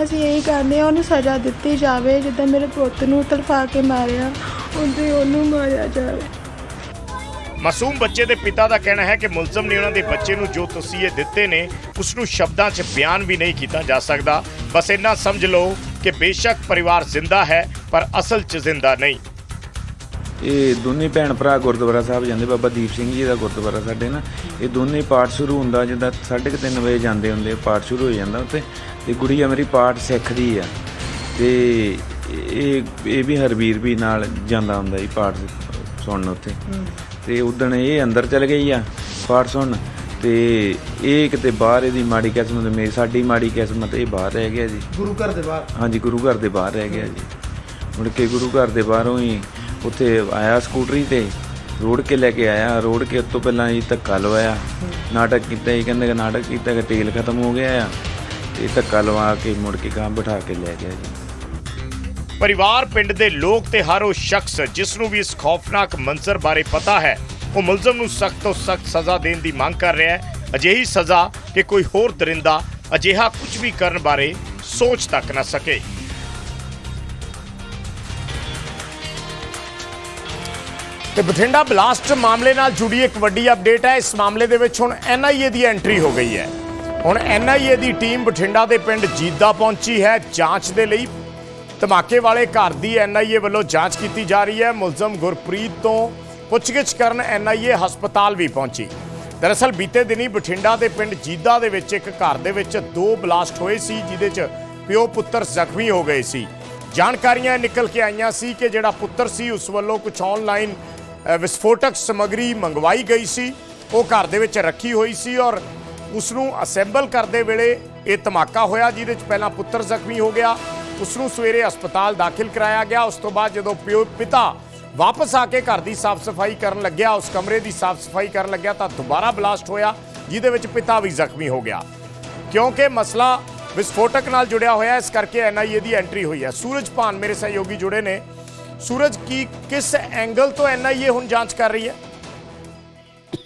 ਅਸੀਂ ਇਹੀ ਕਹਿੰਦੇ ਆ ਉਹਨੂੰ ਸਜ਼ਾ ਦਿੱਤੀ ਜਾਵੇ, ਜਿੱਦਾਂ ਮੇਰੇ ਪੁੱਤ ਨੂੰ ਤੜਫਾ ਕੇ ਮਾਰਿਆ ਉਦੋਂ ਉਹਨੂੰ ਮਾਰਿਆ ਜਾਵੇ। ਮਾਸੂਮ ਬੱਚੇ ਦੇ ਪਿਤਾ ਦਾ ਕਹਿਣਾ ਹੈ ਕਿ ਮੁਲਜ਼ਮ ਨੇ ਉਹਨਾਂ ਦੇ ਬੱਚੇ ਨੂੰ ਜੋ ਤਸੀਹੇ ਦਿੱਤੇ ਨੇ ਉਸ ਨੂੰ ਸ਼ਬਦਾਂ 'ਚ ਬਿਆਨ ਵੀ ਨਹੀਂ ਕੀਤਾ ਜਾ ਸਕਦਾ। ਬਸ ਇੰਨਾ ਸਮਝ ਲਓ ਕਿ ਬੇਸ਼ੱਕ ਪਰਿਵਾਰ ਜ਼ਿੰਦਾ ਹੈ ਪਰ ਅਸਲ 'ਚ ਜ਼ਿੰਦਾ ਨਹੀਂ। ਇਹ ਦੋਨੇ ਭੈਣ ਭਰਾ ਗੁਰਦੁਆਰਾ ਸਾਹਿਬ ਜਾਂਦੇ ਬਾਬਾ ਦੀਪ ਸਿੰਘ ਜੀ ਦਾ ਗੁਰਦੁਆਰਾ ਸਾਡੇ ਨਾ ਇਹ ਦੋਨੇ ਪਾਠ ਸ਼ੁਰੂ ਹੁੰਦਾ ਜਿੱਦਾਂ 3:30 ਵਜੇ ਜਾਂਦੇ ਹੁੰਦੇ ਪਾਠ ਸ਼ੁਰੂ ਹੋ ਜਾਂਦਾ ਉੱਥੇ। ਤੇ ਗੁੜੀਆ ਮੇਰੀ ਪਾਠ ਸਿੱਖਦੀ ਆ। ਤੇ ਇਹ ਇਹ ਵੀ ਹਰਵੀਰ ਵੀ ਨਾਲ ਜਾਂਦਾ ਹੁੰਦਾ ਜੀ ਪਾਠ ਸੁਣਨ ਉੱਥੇ। ਤੇ ਉਦਣ ਇਹ ਅੰਦਰ ਚਲ ਗਈ ਆ ਪਾਠ ਸੁਣਨ। ਤੇ ਇਹ ਕਿਤੇ ਬਾਹਰ ਇਹਦੀ ਮਾੜੀ ਕਿਸਮਤ ਮੇਰੀ ਸਾਡੀ ਮਾੜੀ ਕਿਸਮਤ ਇਹ ਬਾਹਰ ਰਹਿ ਗਿਆ ਜੀ। ਗੁਰੂ ਘਰ ਦੇ ਬਾਹਰ? ਹਾਂਜੀ ਗੁਰੂ ਘਰ ਦੇ ਬਾਹਰ ਰਹਿ ਗਿਆ ਜੀ। ਮੁੜ ਕੇ ਗੁਰੂ ਘਰ ਦੇ ਬਾਹਰੋਂ ਹੀ ਉੱਥੇ ਆਇਆ ਸਕੂਟਰੀ ਤੇ ਰੋੜ ਕੇ ਲੈ ਕੇ ਆਇਆ। ਰੋੜ ਕੇ ਉਸ ਤੋਂ ਪਹਿਲਾਂ ਹੀ ਧੱਕਾ ਲਵਾਇਆ। ਨਾਟਕ ਕੀਤਾ ਹੀ ਕਹਿੰਦੇ ਕਿ ਨਾਟਕ ਕੀਤਾ ਕਿ ਤੇਲ ਖਤਮ ਹੋ ਗਿਆ ਆ। ਤੇ ਧੱਕਾ ਲਵਾ ਕੇ ਮੁੜ ਕੇ ਗਾਂ ਬਿਠਾ ਕੇ ਲੈ ਗਿਆ ਜੀ। ਪਰਿਵਾਰ ਪਿੰਡ ਦੇ ਲੋਕ ਤੇ ਹਰ ਉਹ ਸ਼ਖਸ ਜਿਸ ਨੂੰ ਵੀ ਇਸ ਖੌਫਨਾਕ ਮੰਜ਼ਰ ਬਾਰੇ ਪਤਾ ਹੈ ਉਹ ਮੁਲਜ਼ਮ ਨੂੰ ਸਖਤ ਤੋਂ ਸਖਤ ਸਜ਼ਾ ਦੇਣ ਦੀ ਮੰਗ ਕਰ ਰਿਹਾ ਹੈ। ਅਜਿਹੀ ਸਜ਼ਾ ਕਿ ਕੋਈ ਹੋਰ ਦਰਿੰਦਾ ਅਜਿਹਾ ਕੁਝ ਵੀ ਕਰਨ ਬਾਰੇ ਸੋਚ ਤੱਕ ਨਾ ਸਕੇ। ਤੇ ਬਠਿੰਡਾ ਬਲਾਸਟ ਮਾਮਲੇ ਨਾਲ ਜੁੜੀ ਇੱਕ ਵੱਡੀ ਅਪਡੇਟ ਹੈ। ਇਸ ਮਾਮਲੇ ਦੇ ਵਿੱਚ ਹੁਣ ਐਨਆਈਏ ਦੀ ਐਂਟਰੀ ਹੋ ਗਈ ਹੈ। ਹੁਣ ਐਨਆਈਏ ਦੀ ਟੀਮ ਬਠਿੰਡਾ ਦੇ ਪਿੰਡ ਜੀਦਾ ਪਹੁੰਚੀ ਹੈ। ਜਾਂਚ ਦੇ ਲਈ ਧਮਾਕੇ ਵਾਲੇ ਘਰ ਦੀ ਐਨਆਈਏ ਵੱਲੋਂ ਜਾਂਚ ਕੀਤੀ ਜਾ ਰਹੀ ਹੈ। ਮੁਲਜ਼ਮ ਗੁਰਪ੍ਰੀਤ ਤੋਂ ਪੁੱਛਗਿੱਛ ਕਰਨ ਐਨਆਈਏ ਹਸਪਤਾਲ ਵੀ ਪਹੁੰਚੀ। ਦਰਅਸਲ ਬੀਤੇ ਦਿਨੀ ਬਠਿੰਡਾ ਦੇ ਪਿੰਡ ਜੀਦਾ ਦੇ ਵਿੱਚ ਇੱਕ ਘਰ ਦੇ ਵਿੱਚ ਦੋ ਬਲਾਸਟ ਹੋਏ ਸੀ, ਜਿਹਦੇ 'ਚ ਪਿਓ ਪੁੱਤਰ ਜ਼ਖਮੀ ਹੋ ਗਏ ਸੀ। ਜਾਣਕਾਰੀਆਂ ਨਿਕਲ ਕੇ ਆਈਆਂ ਸੀ ਕਿ ਜਿਹੜਾ ਪੁੱਤਰ ਸੀ, ਉਸ ਵੱਲੋਂ ਕੁਝ ਆਨਲਾਈਨ ਵਿਸਫੋਟਕ ਸਮੱਗਰੀ ਮੰਗਵਾਈ ਗਈ ਸੀ। ਉਹ ਘਰ ਦੇ ਵਿੱਚ ਰੱਖੀ ਹੋਈ ਸੀ ਔਰ ਉਸ ਨੂੰ ਅਸੈਂਬਲ ਕਰਦੇ ਵੇਲੇ ਇਹ ਧਮਾਕਾ ਹੋਇਆ, ਜਿਹਦੇ 'ਚ ਪਹਿਲਾਂ ਪੁੱਤਰ ਜ਼ਖਮੀ ਹੋ ਗਿਆ। ਉਸ ਨੂੰ ਸਵੇਰੇ ਹਸਪਤਾਲ ਦਾਖਲ ਕਰਾਇਆ ਗਿਆ। ਉਸ ਤੋਂ ਬਾਅਦ ਜਦੋਂ ਪਿਓ, ਪਿਤਾ ਵਾਪਸ ਆ ਕੇ ਘਰ ਦੀ ਸਾਫ਼ ਸਫ਼ਾਈ ਕਰਨ ਲੱਗਿਆ, ਉਸ ਕਮਰੇ ਦੀ ਸਾਫ਼ ਸਫ਼ਾਈ ਕਰਨ ਲੱਗਿਆ ਤਾਂ ਦੁਬਾਰਾ ਬਲਾਸਟ ਹੋਇਆ, ਜਿਹਦੇ ਵਿੱਚ ਪਿਤਾ ਵੀ ਜ਼ਖਮੀ ਹੋ ਗਿਆ। ਕਿਉਂਕਿ ਮਸਲਾ ਵਿਸਫੋਟਕ ਨਾਲ ਜੁੜਿਆ ਹੋਇਆ, ਇਸ ਕਰਕੇ ਐਨਆਈਏ ਦੀ ਐਂਟਰੀ ਹੋਈ ਹੈ। ਸੂਰਜ ਭਾਨ ਮੇਰੇ ਸਹਿਯੋਗੀ ਜੁੜੇ ਨੇ। ਸੂਰਜ ਕੀ, ਕਿਸ ਐਂਗਲ ਤੋਂ ਐਨਆਈਏ ਹੁਣ ਜਾਂਚ ਕਰ ਰਹੀ ਹੈ?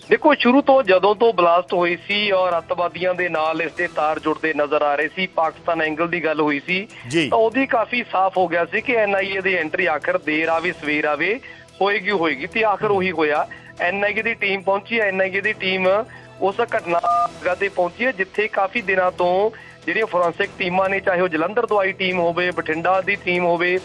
ਦੇਖੋ ਸ਼ੁਰੂ ਤੋਂ ਜਦੋਂ ਤੋਂ ਬਲਾਸਟ ਹੋਈ ਸੀ ਔਰ ਅੱਤਵਾਦੀਆਂ ਦੇ ਨਾਲ ਇਸ ਦੇ ਤਾਰ ਜੁੜਦੇ ਨਜ਼ਰ ਆ ਰਹੇ ਸੀ ਪਾਕਿਸਤਾਨ ਐਂਗਲ ਦੀ ਗੱਲ ਹੋਈ ਸੀ। ਤਾਂ ਉਹਦੀ ਕਾਫੀ ਸਾਫ਼ ਹੋ ਗਿਆ ਸੀ ਕਿ ਐਨਆਈਏ ਦੀ ਐਂਟਰੀ ਆਖਰ ਦੇਰ ਆਵੇ ਸਵੇਰ ਆਵੇ ਹੋਏਗੀ ਹੋਏਗੀ ਤੇ ਆਖਰ ਉਹੀ ਹੋਇਆ ਐਨਆਈਏ ਦੀ ਟੀਮ ਪਹੁੰਚੀ ਐਨਆਈਏ ਦੀ ਟੀਮ ਉਸ ਘਟਨਾ ਜਗ੍ਹਾ ਤੇ ਪਹੁੰਚੀ ਹੈ ਜਿੱਥੇ ਕਾਫੀ ਦਿਨਾਂ ਤੋਂ ਜਿਹੜੀਆਂ ਫੋਰੈਂਸਿਕ ਟੀਮਾਂ ਨੇ ਚਾਹੇ ਉਹ ਜਲੰਧਰ ਤੋਂ ਆਈ ਟੀਮ ਹੋਵੇ ਬਠਿੰਡਾ ਦੀ ਟੀਮ ਹੋਵੇ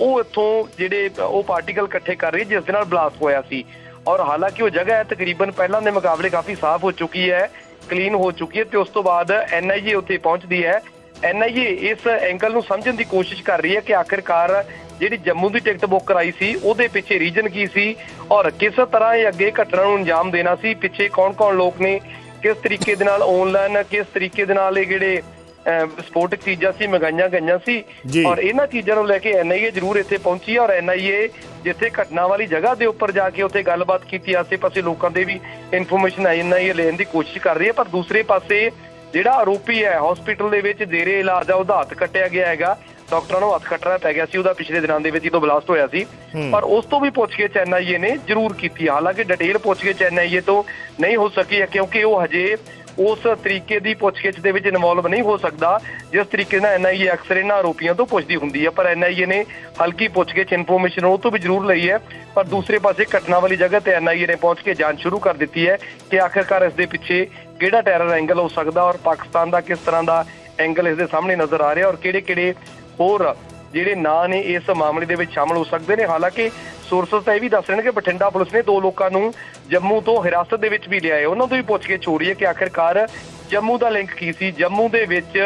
ਉਹ ਇੱਥੋਂ ਜਿਹੜੇ ਉਹ ਪਾਰਟੀਕਲ ਇਕੱਠੇ ਕਰ ਰਹੀ ਜਿਸ ਦੇ ਨਾਲ ਬਲਾਸਟ ਹੋਇਆ ਸੀ ਔਰ ਹਾਲਾਂਕਿ ਉਹ ਜਗ੍ਹਾ ਹੈ ਤਕਰੀਬਨ ਪਹਿਲਾਂ ਦੇ ਮੁਕਾਬਲੇ ਕਾਫੀ ਸਾਫ਼ ਹੋ ਚੁੱਕੀ ਹੈ ਕਲੀਨ ਹੋ ਚੁੱਕੀ ਹੈ ਤੇ ਉਸ ਤੋਂ ਬਾਅਦ ਐਨਆਈਏ ਉੱਥੇ ਪਹੁੰਚਦੀ ਹੈ ਐਨਆਈਏ ਇਸ ਐਂਗਲ ਨੂੰ ਸਮਝਣ ਦੀ ਕੋਸ਼ਿਸ਼ ਕਰ ਰਹੀ ਹੈ ਕਿ ਆਖਿਰਕਾਰ ਜਿਹੜੀ ਜੰਮੂ ਦੀ ਟਿਕਟ ਬੁੱਕ ਕਰਾਈ ਸੀ ਉਹਦੇ ਪਿੱਛੇ ਰੀਜਨ ਕੀ ਸੀ ਔਰ ਕਿਸ ਤਰ੍ਹਾਂ ਇਹ ਅੱਗੇ ਘਟਨਾ ਨੂੰ ਅੰਜਾਮ ਦੇਣਾ ਸੀ ਪਿੱਛੇ ਕੌਣ-ਕੌਣ ਲੋਕ ਨੇ ਕਿਸ ਤਰੀਕੇ ਦੇ ਨਾਲ ਆਨਲਾਈਨ ਕਿਸ ਤਰੀਕੇ ਦੇ ਨਾਲ ਇਹ ਜਿਹੜੇ ਵਿਸਫੋਟਕ ਚੀਜ਼ਾਂ ਸੀ ਮੰਗਾਈਆਂ ਗਈਆਂ ਸੀ। ਔਰ ਇਹਨਾਂ ਚੀਜ਼ਾਂ ਨੂੰ ਲੈ ਕੇ ਐਨਆਈਏ ਜ਼ਰੂਰ ਇੱਥੇ ਪਹੁੰਚੀ ਔਰ ਐਨਆਈਏ ਜਿੱਥੇ ਘਟਨਾ ਵਾਲੀ ਜਗ੍ਹਾ ਦੇ ਉੱਪਰ ਜਾ ਕੇ ਉੱਥੇ ਗੱਲਬਾਤ ਕੀਤੀ ਆਸੇ-ਪਾਸੇ ਲੋਕਾਂ ਦੇ ਵੀ ਇਨਫੋਰਮੇਸ਼ਨ ਐਨਆਈਏ ਲੈਣ ਦੀ ਕੋਸ਼ਿਸ਼ ਕਰ ਰਹੀ ਹੈ। ਪਰ ਦੂਸਰੇ ਪਾਸੇ ਜਿਹੜਾ ਆਰੋਪੀ ਹੈ ਹਸਪੀਟਲ ਦੇ ਵਿੱਚ ਜੇਰੇ ਇਲਾਜ ਆ ਉਹਦਾ ਹੱਥ ਕੱਟਿਆ ਗਿਆ ਹੈਗਾ। ਡਾਕਟਰਾਂ ਨੂੰ ਹੱਥ ਕੱਟਣਾ ਪੈ ਗਿਆ ਸੀ ਉਹਦਾ ਪਿਛਲੇ ਦਿਨਾਂ ਦੇ ਵਿੱਚ ਜਦੋਂ ਬਲਾਸਟ ਹੋਇਆ ਸੀ। ਪਰ ਉਸ ਤੋਂ ਵੀ ਪੁੱਛਗਿੱਛ ਐਨਆਈਏ ਨੇ ਜ਼ਰੂਰ ਕੀਤੀ ਹਾਲਾਂਕਿ ਡਿਟੇਲ ਪੁੱਛਗਿੱਛ ਐਨਆਈਏ ਤੋਂ ਨਹੀਂ ਹੋ ਸਕੀ ਕਿਉਂਕਿ ਉਹ ਹਜੇ ਉਸ ਤਰੀਕੇ ਦੀ ਪੁੱਛਗਿੱਛ ਦੇ ਵਿੱਚ ਇਨਵੋਲਵ ਨਹੀਂ ਹੋ ਸਕਦਾ, ਜਿਸ ਤਰੀਕੇ ਨਾਲ ਐਨਆਈਏ ਅਕਸਰ ਇਹਨਾਂ ਆਰੋਪੀਆਂ ਤੋਂ ਪੁੱਛਦੀ ਹੁੰਦੀ ਹੈ। ਪਰ ਐਨਆਈਏ ਨੇ ਹਲਕੀ ਪੁੱਛਗਿੱਛ ਇਨਫੋਰਮੇਸ਼ਨ ਉਹ ਤੋਂ ਵੀ ਜ਼ਰੂਰ ਲਈ ਹੈ। ਪਰ ਦੂਸਰੇ ਪਾਸੇ ਘਟਨਾ ਵਾਲੀ ਜਗ੍ਹਾ ਤੇ ਐਨਆਈਏ ਨੇ ਪਹੁੰਚ ਕੇ ਜਾਂਚ ਸ਼ੁਰੂ ਕਰ ਦਿੱਤੀ ਹੈ ਕਿ ਆਖਿਰਕਾਰ ਇਸ ਦੇ ਪਿੱਛੇ ਕਿਹੜਾ ਟੈਰਰ ਐਂਗਲ ਹੋ ਸਕਦਾ ਔਰ ਪਾਕਿਸਤਾਨ ਦਾ ਕਿਸ ਤਰ੍ਹਾਂ ਦਾ ਐਂਗਲ ਇਸ ਦੇ ਸਾਹਮਣੇ ਨਜ਼ਰ ਆ ਰਿਹਾ ਔਰ ਕਿਹੜੇ-ਕਿਹੜੇ ਹੋਰ ਜਿਹੜੇ ਨਾਂ ਨੇ ਇਸ ਮਾਮਲੇ ਦੇ ਵਿੱਚ ਸ਼ਾਮਲ ਹੋ ਸਕਦੇ ਨੇ। ਹਾਲਾਂਕਿ ਸੋਰਸਸ ਤਾਂ ਇਹ ਵੀ ਦੱਸ ਰਹੇ ਨੇ ਕਿ ਬਠਿੰਡਾ ਪੁਲਿਸ ਨੇ ਦੋ ਲੋਕਾਂ ਨੂੰ ਜੰਮੂ ਤੋਂ ਹਿਰਾਸਤ ਦੇ ਵਿੱਚ ਵੀ ਲਿਆ ਹੈ ਉਹਨਾਂ ਤੋਂ ਵੀ ਪੁੱਛ ਕੇ ਛੋੜੀ ਹੈ ਕਿ ਆਖਿਰਕਾਰ ਜੰਮੂ ਦਾ ਲਿੰਕ ਕੀ ਸੀ ਜੰਮੂ ਦੇ ਵਿੱਚ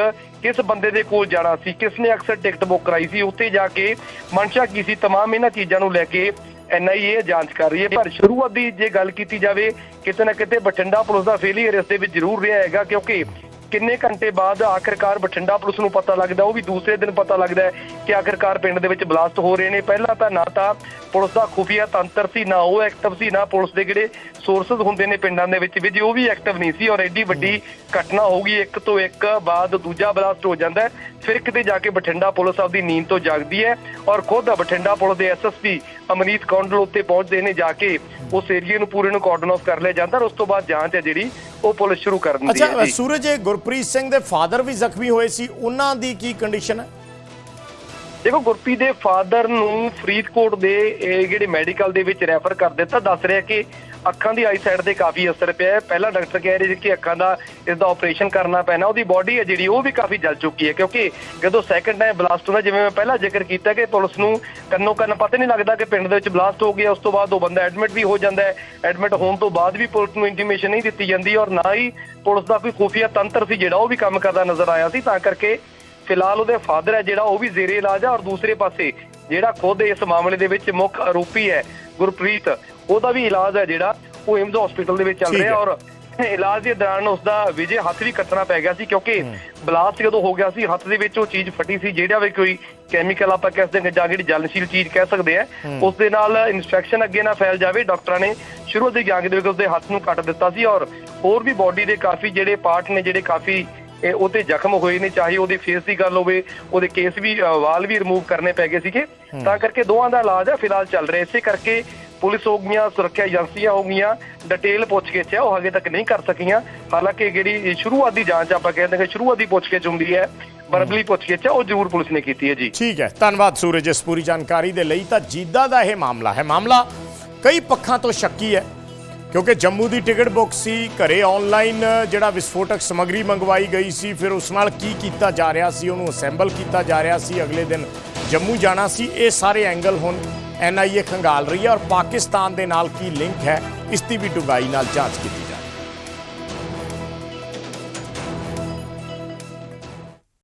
ਕਿਸ ਬੰਦੇ ਦੇ ਕੋਲ ਜਾਣਾ ਸੀ ਕਿਸ ਨੇ ਅਕਸਰ ਟਿਕਟ ਬੁੱਕ ਕਰਾਈ ਸੀ ਉੱਥੇ ਜਾ ਕੇ ਮਨਸ਼ਾ ਕੀ ਸੀ तमाम ਇਹਨਾਂ ਚੀਜ਼ਾਂ ਨੂੰ ਲੈ ਕੇ ਐਨਆਈਏ ਜਾਂਚ ਕਰ ਰਹੀ ਹੈ ਪਰ ਸ਼ੁਰੂਆਤ ਦੀ ਜੇ ਗੱਲ ਕੀਤੀ ਜਾਵੇ ਕਿਤੇ ਨਾ ਕਿਤੇ ਬਠਿੰਡਾ ਪੁਲਿਸ ਦਾ ਫੇਲੀਅਰ ਇਸ ਦੇ ਵਿੱਚ ਜ਼ਰੂਰ ਰਿਹਾ ਹੈਗਾ ਕਿਉਂਕਿ ਕਿੰਨੇ ਘੰਟੇ ਬਾਅਦ ਆਖਿਰਕਾਰ ਬਠਿੰਡਾ ਪੁਲਿਸ ਨੂੰ ਪਤਾ ਲੱਗਦਾ, ਉਹ ਵੀ ਦੂਸਰੇ ਦਿਨ ਪਤਾ ਲੱਗਦਾ ਹੈ ਕਿ ਆਖਿਰਕਾਰ ਪਿੰਡ ਦੇ ਵਿੱਚ ਬਲਾਸਟ ਹੋ ਰਹੇ ਨੇ। ਪਹਿਲਾਂ ਤਾਂ ਨਾ ਤਾਂ ਪੁਲਿਸ ਦਾ ਖੁਫੀਆ ਤੰਤਰ ਸੀ, ਨਾ ਉਹ ਐਕਟਿਵ ਸੀ, ਨਾ ਪੁਲਿਸ ਦੇ ਜਿਹੜੇ ਸੋਰਸਸ ਹੁੰਦੇ ਨੇ ਪਿੰਡਾਂ ਦੇ ਵਿੱਚ ਵੀ, ਜੇ ਉਹ ਵੀ ਐਕਟਿਵ ਨਹੀਂ ਸੀ ਔਰ ਐਡੀ ਵੱਡੀ ਘਟਨਾ ਹੋ ਗਈ, ਇੱਕ ਤੋਂ ਇੱਕ ਬਾਅਦ ਦੂਜਾ ਬਲਾਸਟ ਹੋ ਜਾਂਦਾ ਫਿਰ ਕਿਤੇ ਜਾ ਕੇ ਬਠਿੰਡਾ ਪੁਲਿਸ ਆਪਦੀ ਨੀਂਦ ਤੋਂ ਜਾਗਦੀ ਹੈ ਔਰ ਖੁਦ ਬਠਿੰਡਾ ਪੁਲਿਸ ਦੇ ਐਸਐਸਪੀ ਅਮਨੀਤ ਕੌਂਡਲ ਉੱਤੇ ਪਹੁੰਚਦੇ ਨੇ ਜਾ ਕੇ ਉਸ ਏਰੀਏ ਨੂੰ ਪੂਰੇ ਨੂੰ ਕਾਰਡਨ ਆਫ ਕਰ ਲਿਆ ਜਾਂਦਾ ਔਰ ਉਸ ਤੋਂ ਬਾਅਦ ਜਾਂਚ ਹੈ ਜਿਹੜੀ ਉਹ ਪੁਲਿਸ ਸ਼ੁਰੂ ਕਰ ਦਿੰਦੀ ਹੈ ਅੱਛਾ ਸੂਰਜ ਗੁਰਪ੍ਰੀਤ ਸਿੰਘ ਦੇ ਫਾਦਰ ਵੀ ਜ਼ਖਮੀ ਹੋਏ ਸੀ ਉਹਨਾਂ ਦੀ ਕੀ ਕੰਡੀਸ਼ਨ ਹੈ? ਦੇਖੋ ਗੁਰਪ੍ਰੀਤ ਦੇ ਫਾਦਰ ਨੂੰ ਫਰੀਦਕੋਟ ਦੇ ਜਿਹੜੇ ਮੈਡੀਕਲ ਦੇ ਵਿੱਚ ਰੈਫਰ ਕਰ ਦਿੱਤਾ ਦੱਸ ਰਿਹਾ ਕਿ ਅੱਖਾਂ ਦੀ ਆਈ ਸਾਈਡ ਤੇ ਕਾਫੀ ਅਸਰ ਪਿਆ ਹੈ। ਪਹਿਲਾਂ ਡਾਕਟਰ ਕਹਿ ਰਹੇ ਸੀ ਕਿ ਅੱਖਾਂ ਦਾ ਇਸ ਦਾ ਆਪਰੇਸ਼ਨ ਕਰਨਾ ਪੈਣਾ, ਉਹਦੀ ਬਾਡੀ ਹੈ ਜਿਹੜੀ, ਉਹ ਵੀ ਕਾਫੀ ਜਲ ਚੁੱਕੀ ਹੈ। ਕਿਉਂਕਿ ਜਦੋਂ ਸੈਕੰਡ ਟਾਈਮ ਬਲਾਸਟ ਹੁੰਦਾ, ਜਿਵੇਂ ਮੈਂ ਪਹਿਲਾਂ ਜ਼ਿਕਰ ਕੀਤਾ ਕਿ ਪੁਲਿਸ ਨੂੰ ਕੰਨੋ ਕੰਨ ਪਤਾ ਨਹੀਂ ਲੱਗਦਾ ਕਿ ਪਿੰਡ ਦੇ ਵਿੱਚ ਬਲਾਸਟ ਹੋ ਗਿਆ ਉਸ ਤੋਂ ਬਾਅਦ ਉਹ ਬੰਦਾ ਐਡਮਿਟ ਵੀ ਹੋ ਜਾਂਦਾ ਹੈ। ਐਡਮਿਟ ਹੋਣ ਤੋਂ ਬਾਅਦ ਵੀ ਪੁਲਿਸ ਨੂੰ ਇੰਟੀਮੇਸ਼ਨ ਨਹੀਂ ਦਿੱਤੀ ਜਾਂਦੀ ਔਰ ਨਾ ਹੀ ਪੁਲਿਸ ਦਾ ਕੋਈ ਖੁਫੀਆ ਤੰਤਰ ਸੀ ਜਿਹੜਾ, ਉਹ ਵੀ ਕੰਮ ਕਰਦਾ ਨਜ਼ਰ ਆਇਆ ਸੀ। ਤਾਂ ਕਰਕੇ ਫਿਲਹਾਲ ਉਹਦੇ ਫਾਦਰ ਹੈ ਜਿਹੜਾ, ਉਹ ਵੀ ਜ਼ੇਰੇ ਇਲਾਜ ਹੈ ਔਰ ਦੂਸਰੇ ਪਾਸੇ ਜਿਹੜਾ ਖੁਦ ਇਸ ਮਾਮਲੇ ਦੇ ਵਿੱਚ ਮੁੱਖ ਆਰੋਪੀ ਹੈ, ਗੁਰਪ੍ਰੀਤ ਉਹਦਾ ਵੀ ਇਲਾਜ ਹੈ ਜਿਹੜਾ ਉਹ ਏਮਜ਼ ਹਸਪੀਟਲ ਦੇ ਵਿੱਚ ਚੱਲ ਰਿਹਾ। ਔਰ ਇਲਾਜ ਦੇ ਦੌਰਾਨ ਉਸ ਦਾ ਵਿਜੇ ਹੱਥ ਵੀ ਕੱਟਣਾ ਪੈ ਗਿਆ ਸੀ ਕਿਉਂਕਿ ਬਲਾਸਟ ਜਦੋਂ ਹੋ ਗਿਆ ਸੀ ਹੱਥ ਦੇ ਵਿੱਚ ਉਹ ਚੀਜ਼ ਫਟੀ ਸੀ ਜਿਹੜਾ ਵੀ ਕੋਈ ਕੈਮੀਕਲ ਆਪਾਂ ਕਹਿ ਸਕਦੇ ਹਾਂ ਜਾਂ ਜਿਹੜੀ ਜਲਨਸ਼ੀਲ ਚੀਜ਼ ਕਹਿ ਸਕਦੇ ਆ ਉਸ ਦੇ ਨਾਲ ਇਨਫੈਕਸ਼ਨ ਅੱਗੇ ਨਾ ਫੈਲ ਜਾਵੇ ਡਾਕਟਰਾਂ ਨੇ ਸ਼ੁਰੂ ਦੀ ਜਾਂਚ ਦੇ ਵਿੱਚ ਉਸਦੇ ਹੱਥ ਨੂੰ ਕੱਟ ਦਿੱਤਾ ਸੀ ਔਰ ਹੋਰ ਵੀ ਬਾਡੀ ਦੇ ਕਾਫੀ ਜਿਹੜੇ ਪਾਰਟ ਨੇ ਜਿਹੜੇ ਕਾਫੀ ਇਹ ਉਹਤੇ ਜ਼ਖਮ ਹੋਏ ਨੇ ਚਾਹੇ ਉਹਦੇ ਫੇਸ ਦੀ ਗੱਲ ਹੋਵੇ ਉਹਦੇ ਕੇਸ ਵੀ ਵਾਲ ਵੀ ਰਿਮੂਵ ਕਰਨੇ ਪੈ ਗਏ ਸੀਗੇ। ਤਾਂ ਕਰਕੇ ਦੋਵਾਂ ਦਾ ਇਲਾਜ ਹੈ ਫਿਲਹਾਲ ਚੱਲ ਰਿਹਾ। ਇਸੇ ਕਰਕੇ ਪੁਲਿਸ ਹੋ ਗਈਆਂ, ਸੁਰੱਖਿਆ ਏਜੰਸੀਆਂ ਹੋ ਗਈਆਂ, ਡਿਟੇਲ ਪੁੱਛਗਿੱਛ ਹੈ ਉਹ ਹਜੇ ਤੱਕ ਨਹੀਂ ਕਰ ਸਕੀਆਂ। ਹਾਲਾਂਕਿ ਜਿਹੜੀ ਸ਼ੁਰੂਆਤੀ ਜਾਂਚ ਆਪਾਂ ਕਹਿੰਦੇ ਕਿ ਸ਼ੁਰੂਆਤੀ ਪੁੱਛਗਿੱਛ ਹੁੰਦੀ ਹੈ ਵਰਬਲੀ ਪੁੱਛਗਿੱਛ ਉਹ ਜ਼ਰੂਰ ਪੁਲਿਸ ਨੇ ਕੀਤੀ ਹੈ ਜੀ। ਠੀਕ ਹੈ, ਧੰਨਵਾਦ ਸੂਰਜ ਇਸ ਪੂਰੀ ਜਾਣਕਾਰੀ ਦੇ ਲਈ। ਤਾਂ ਜੀਦਾ ਦਾ ਇਹ ਮਾਮਲਾ ਹੈ। ਮਾਮਲਾ ਕਈ ਪੱਖਾਂ ਤੋਂ ਸ਼ੱਕੀ ਹੈ, ਕਿਉਂਕਿ ਜੰਮੂ ਦੀ ਟਿਕਟ ਬੁੱਕ ਸੀ, ਘਰੇ ਆਨਲਾਈਨ ਜਿਹੜਾ ਵਿਸਫੋਟਕ ਸਮੱਗਰੀ ਮੰਗਵਾਈ ਗਈ ਸੀ, ਫਿਰ ਉਸ ਨਾਲ ਕੀ ਕੀਤਾ ਜਾ ਰਿਹਾ ਸੀ, ਉਹਨੂੰ ਅਸੈਂਬਲ ਕੀਤਾ ਜਾ ਰਿਹਾ ਸੀ। ਅਗਲੇ ਦਿਨ ਜੰਮੂ ਜਾਣਾ ਸੀ, ਇਹ ਸਾਰੇ ਐਂਗਲ ਹੁਣ ਐਨਆਈਏ ਖੰਗਾਲ ਰਹੀ ਹੈ ਔਰ ਪਾਕਿਸਤਾਨ ਦੇ ਨਾਲ ਕੀ ਲਿੰਕ ਹੈ, ਇਸ ਦੀ ਵੀ ਡੂੰਘਾਈ ਨਾਲ ਜਾਂਚ ਕੀਤੀ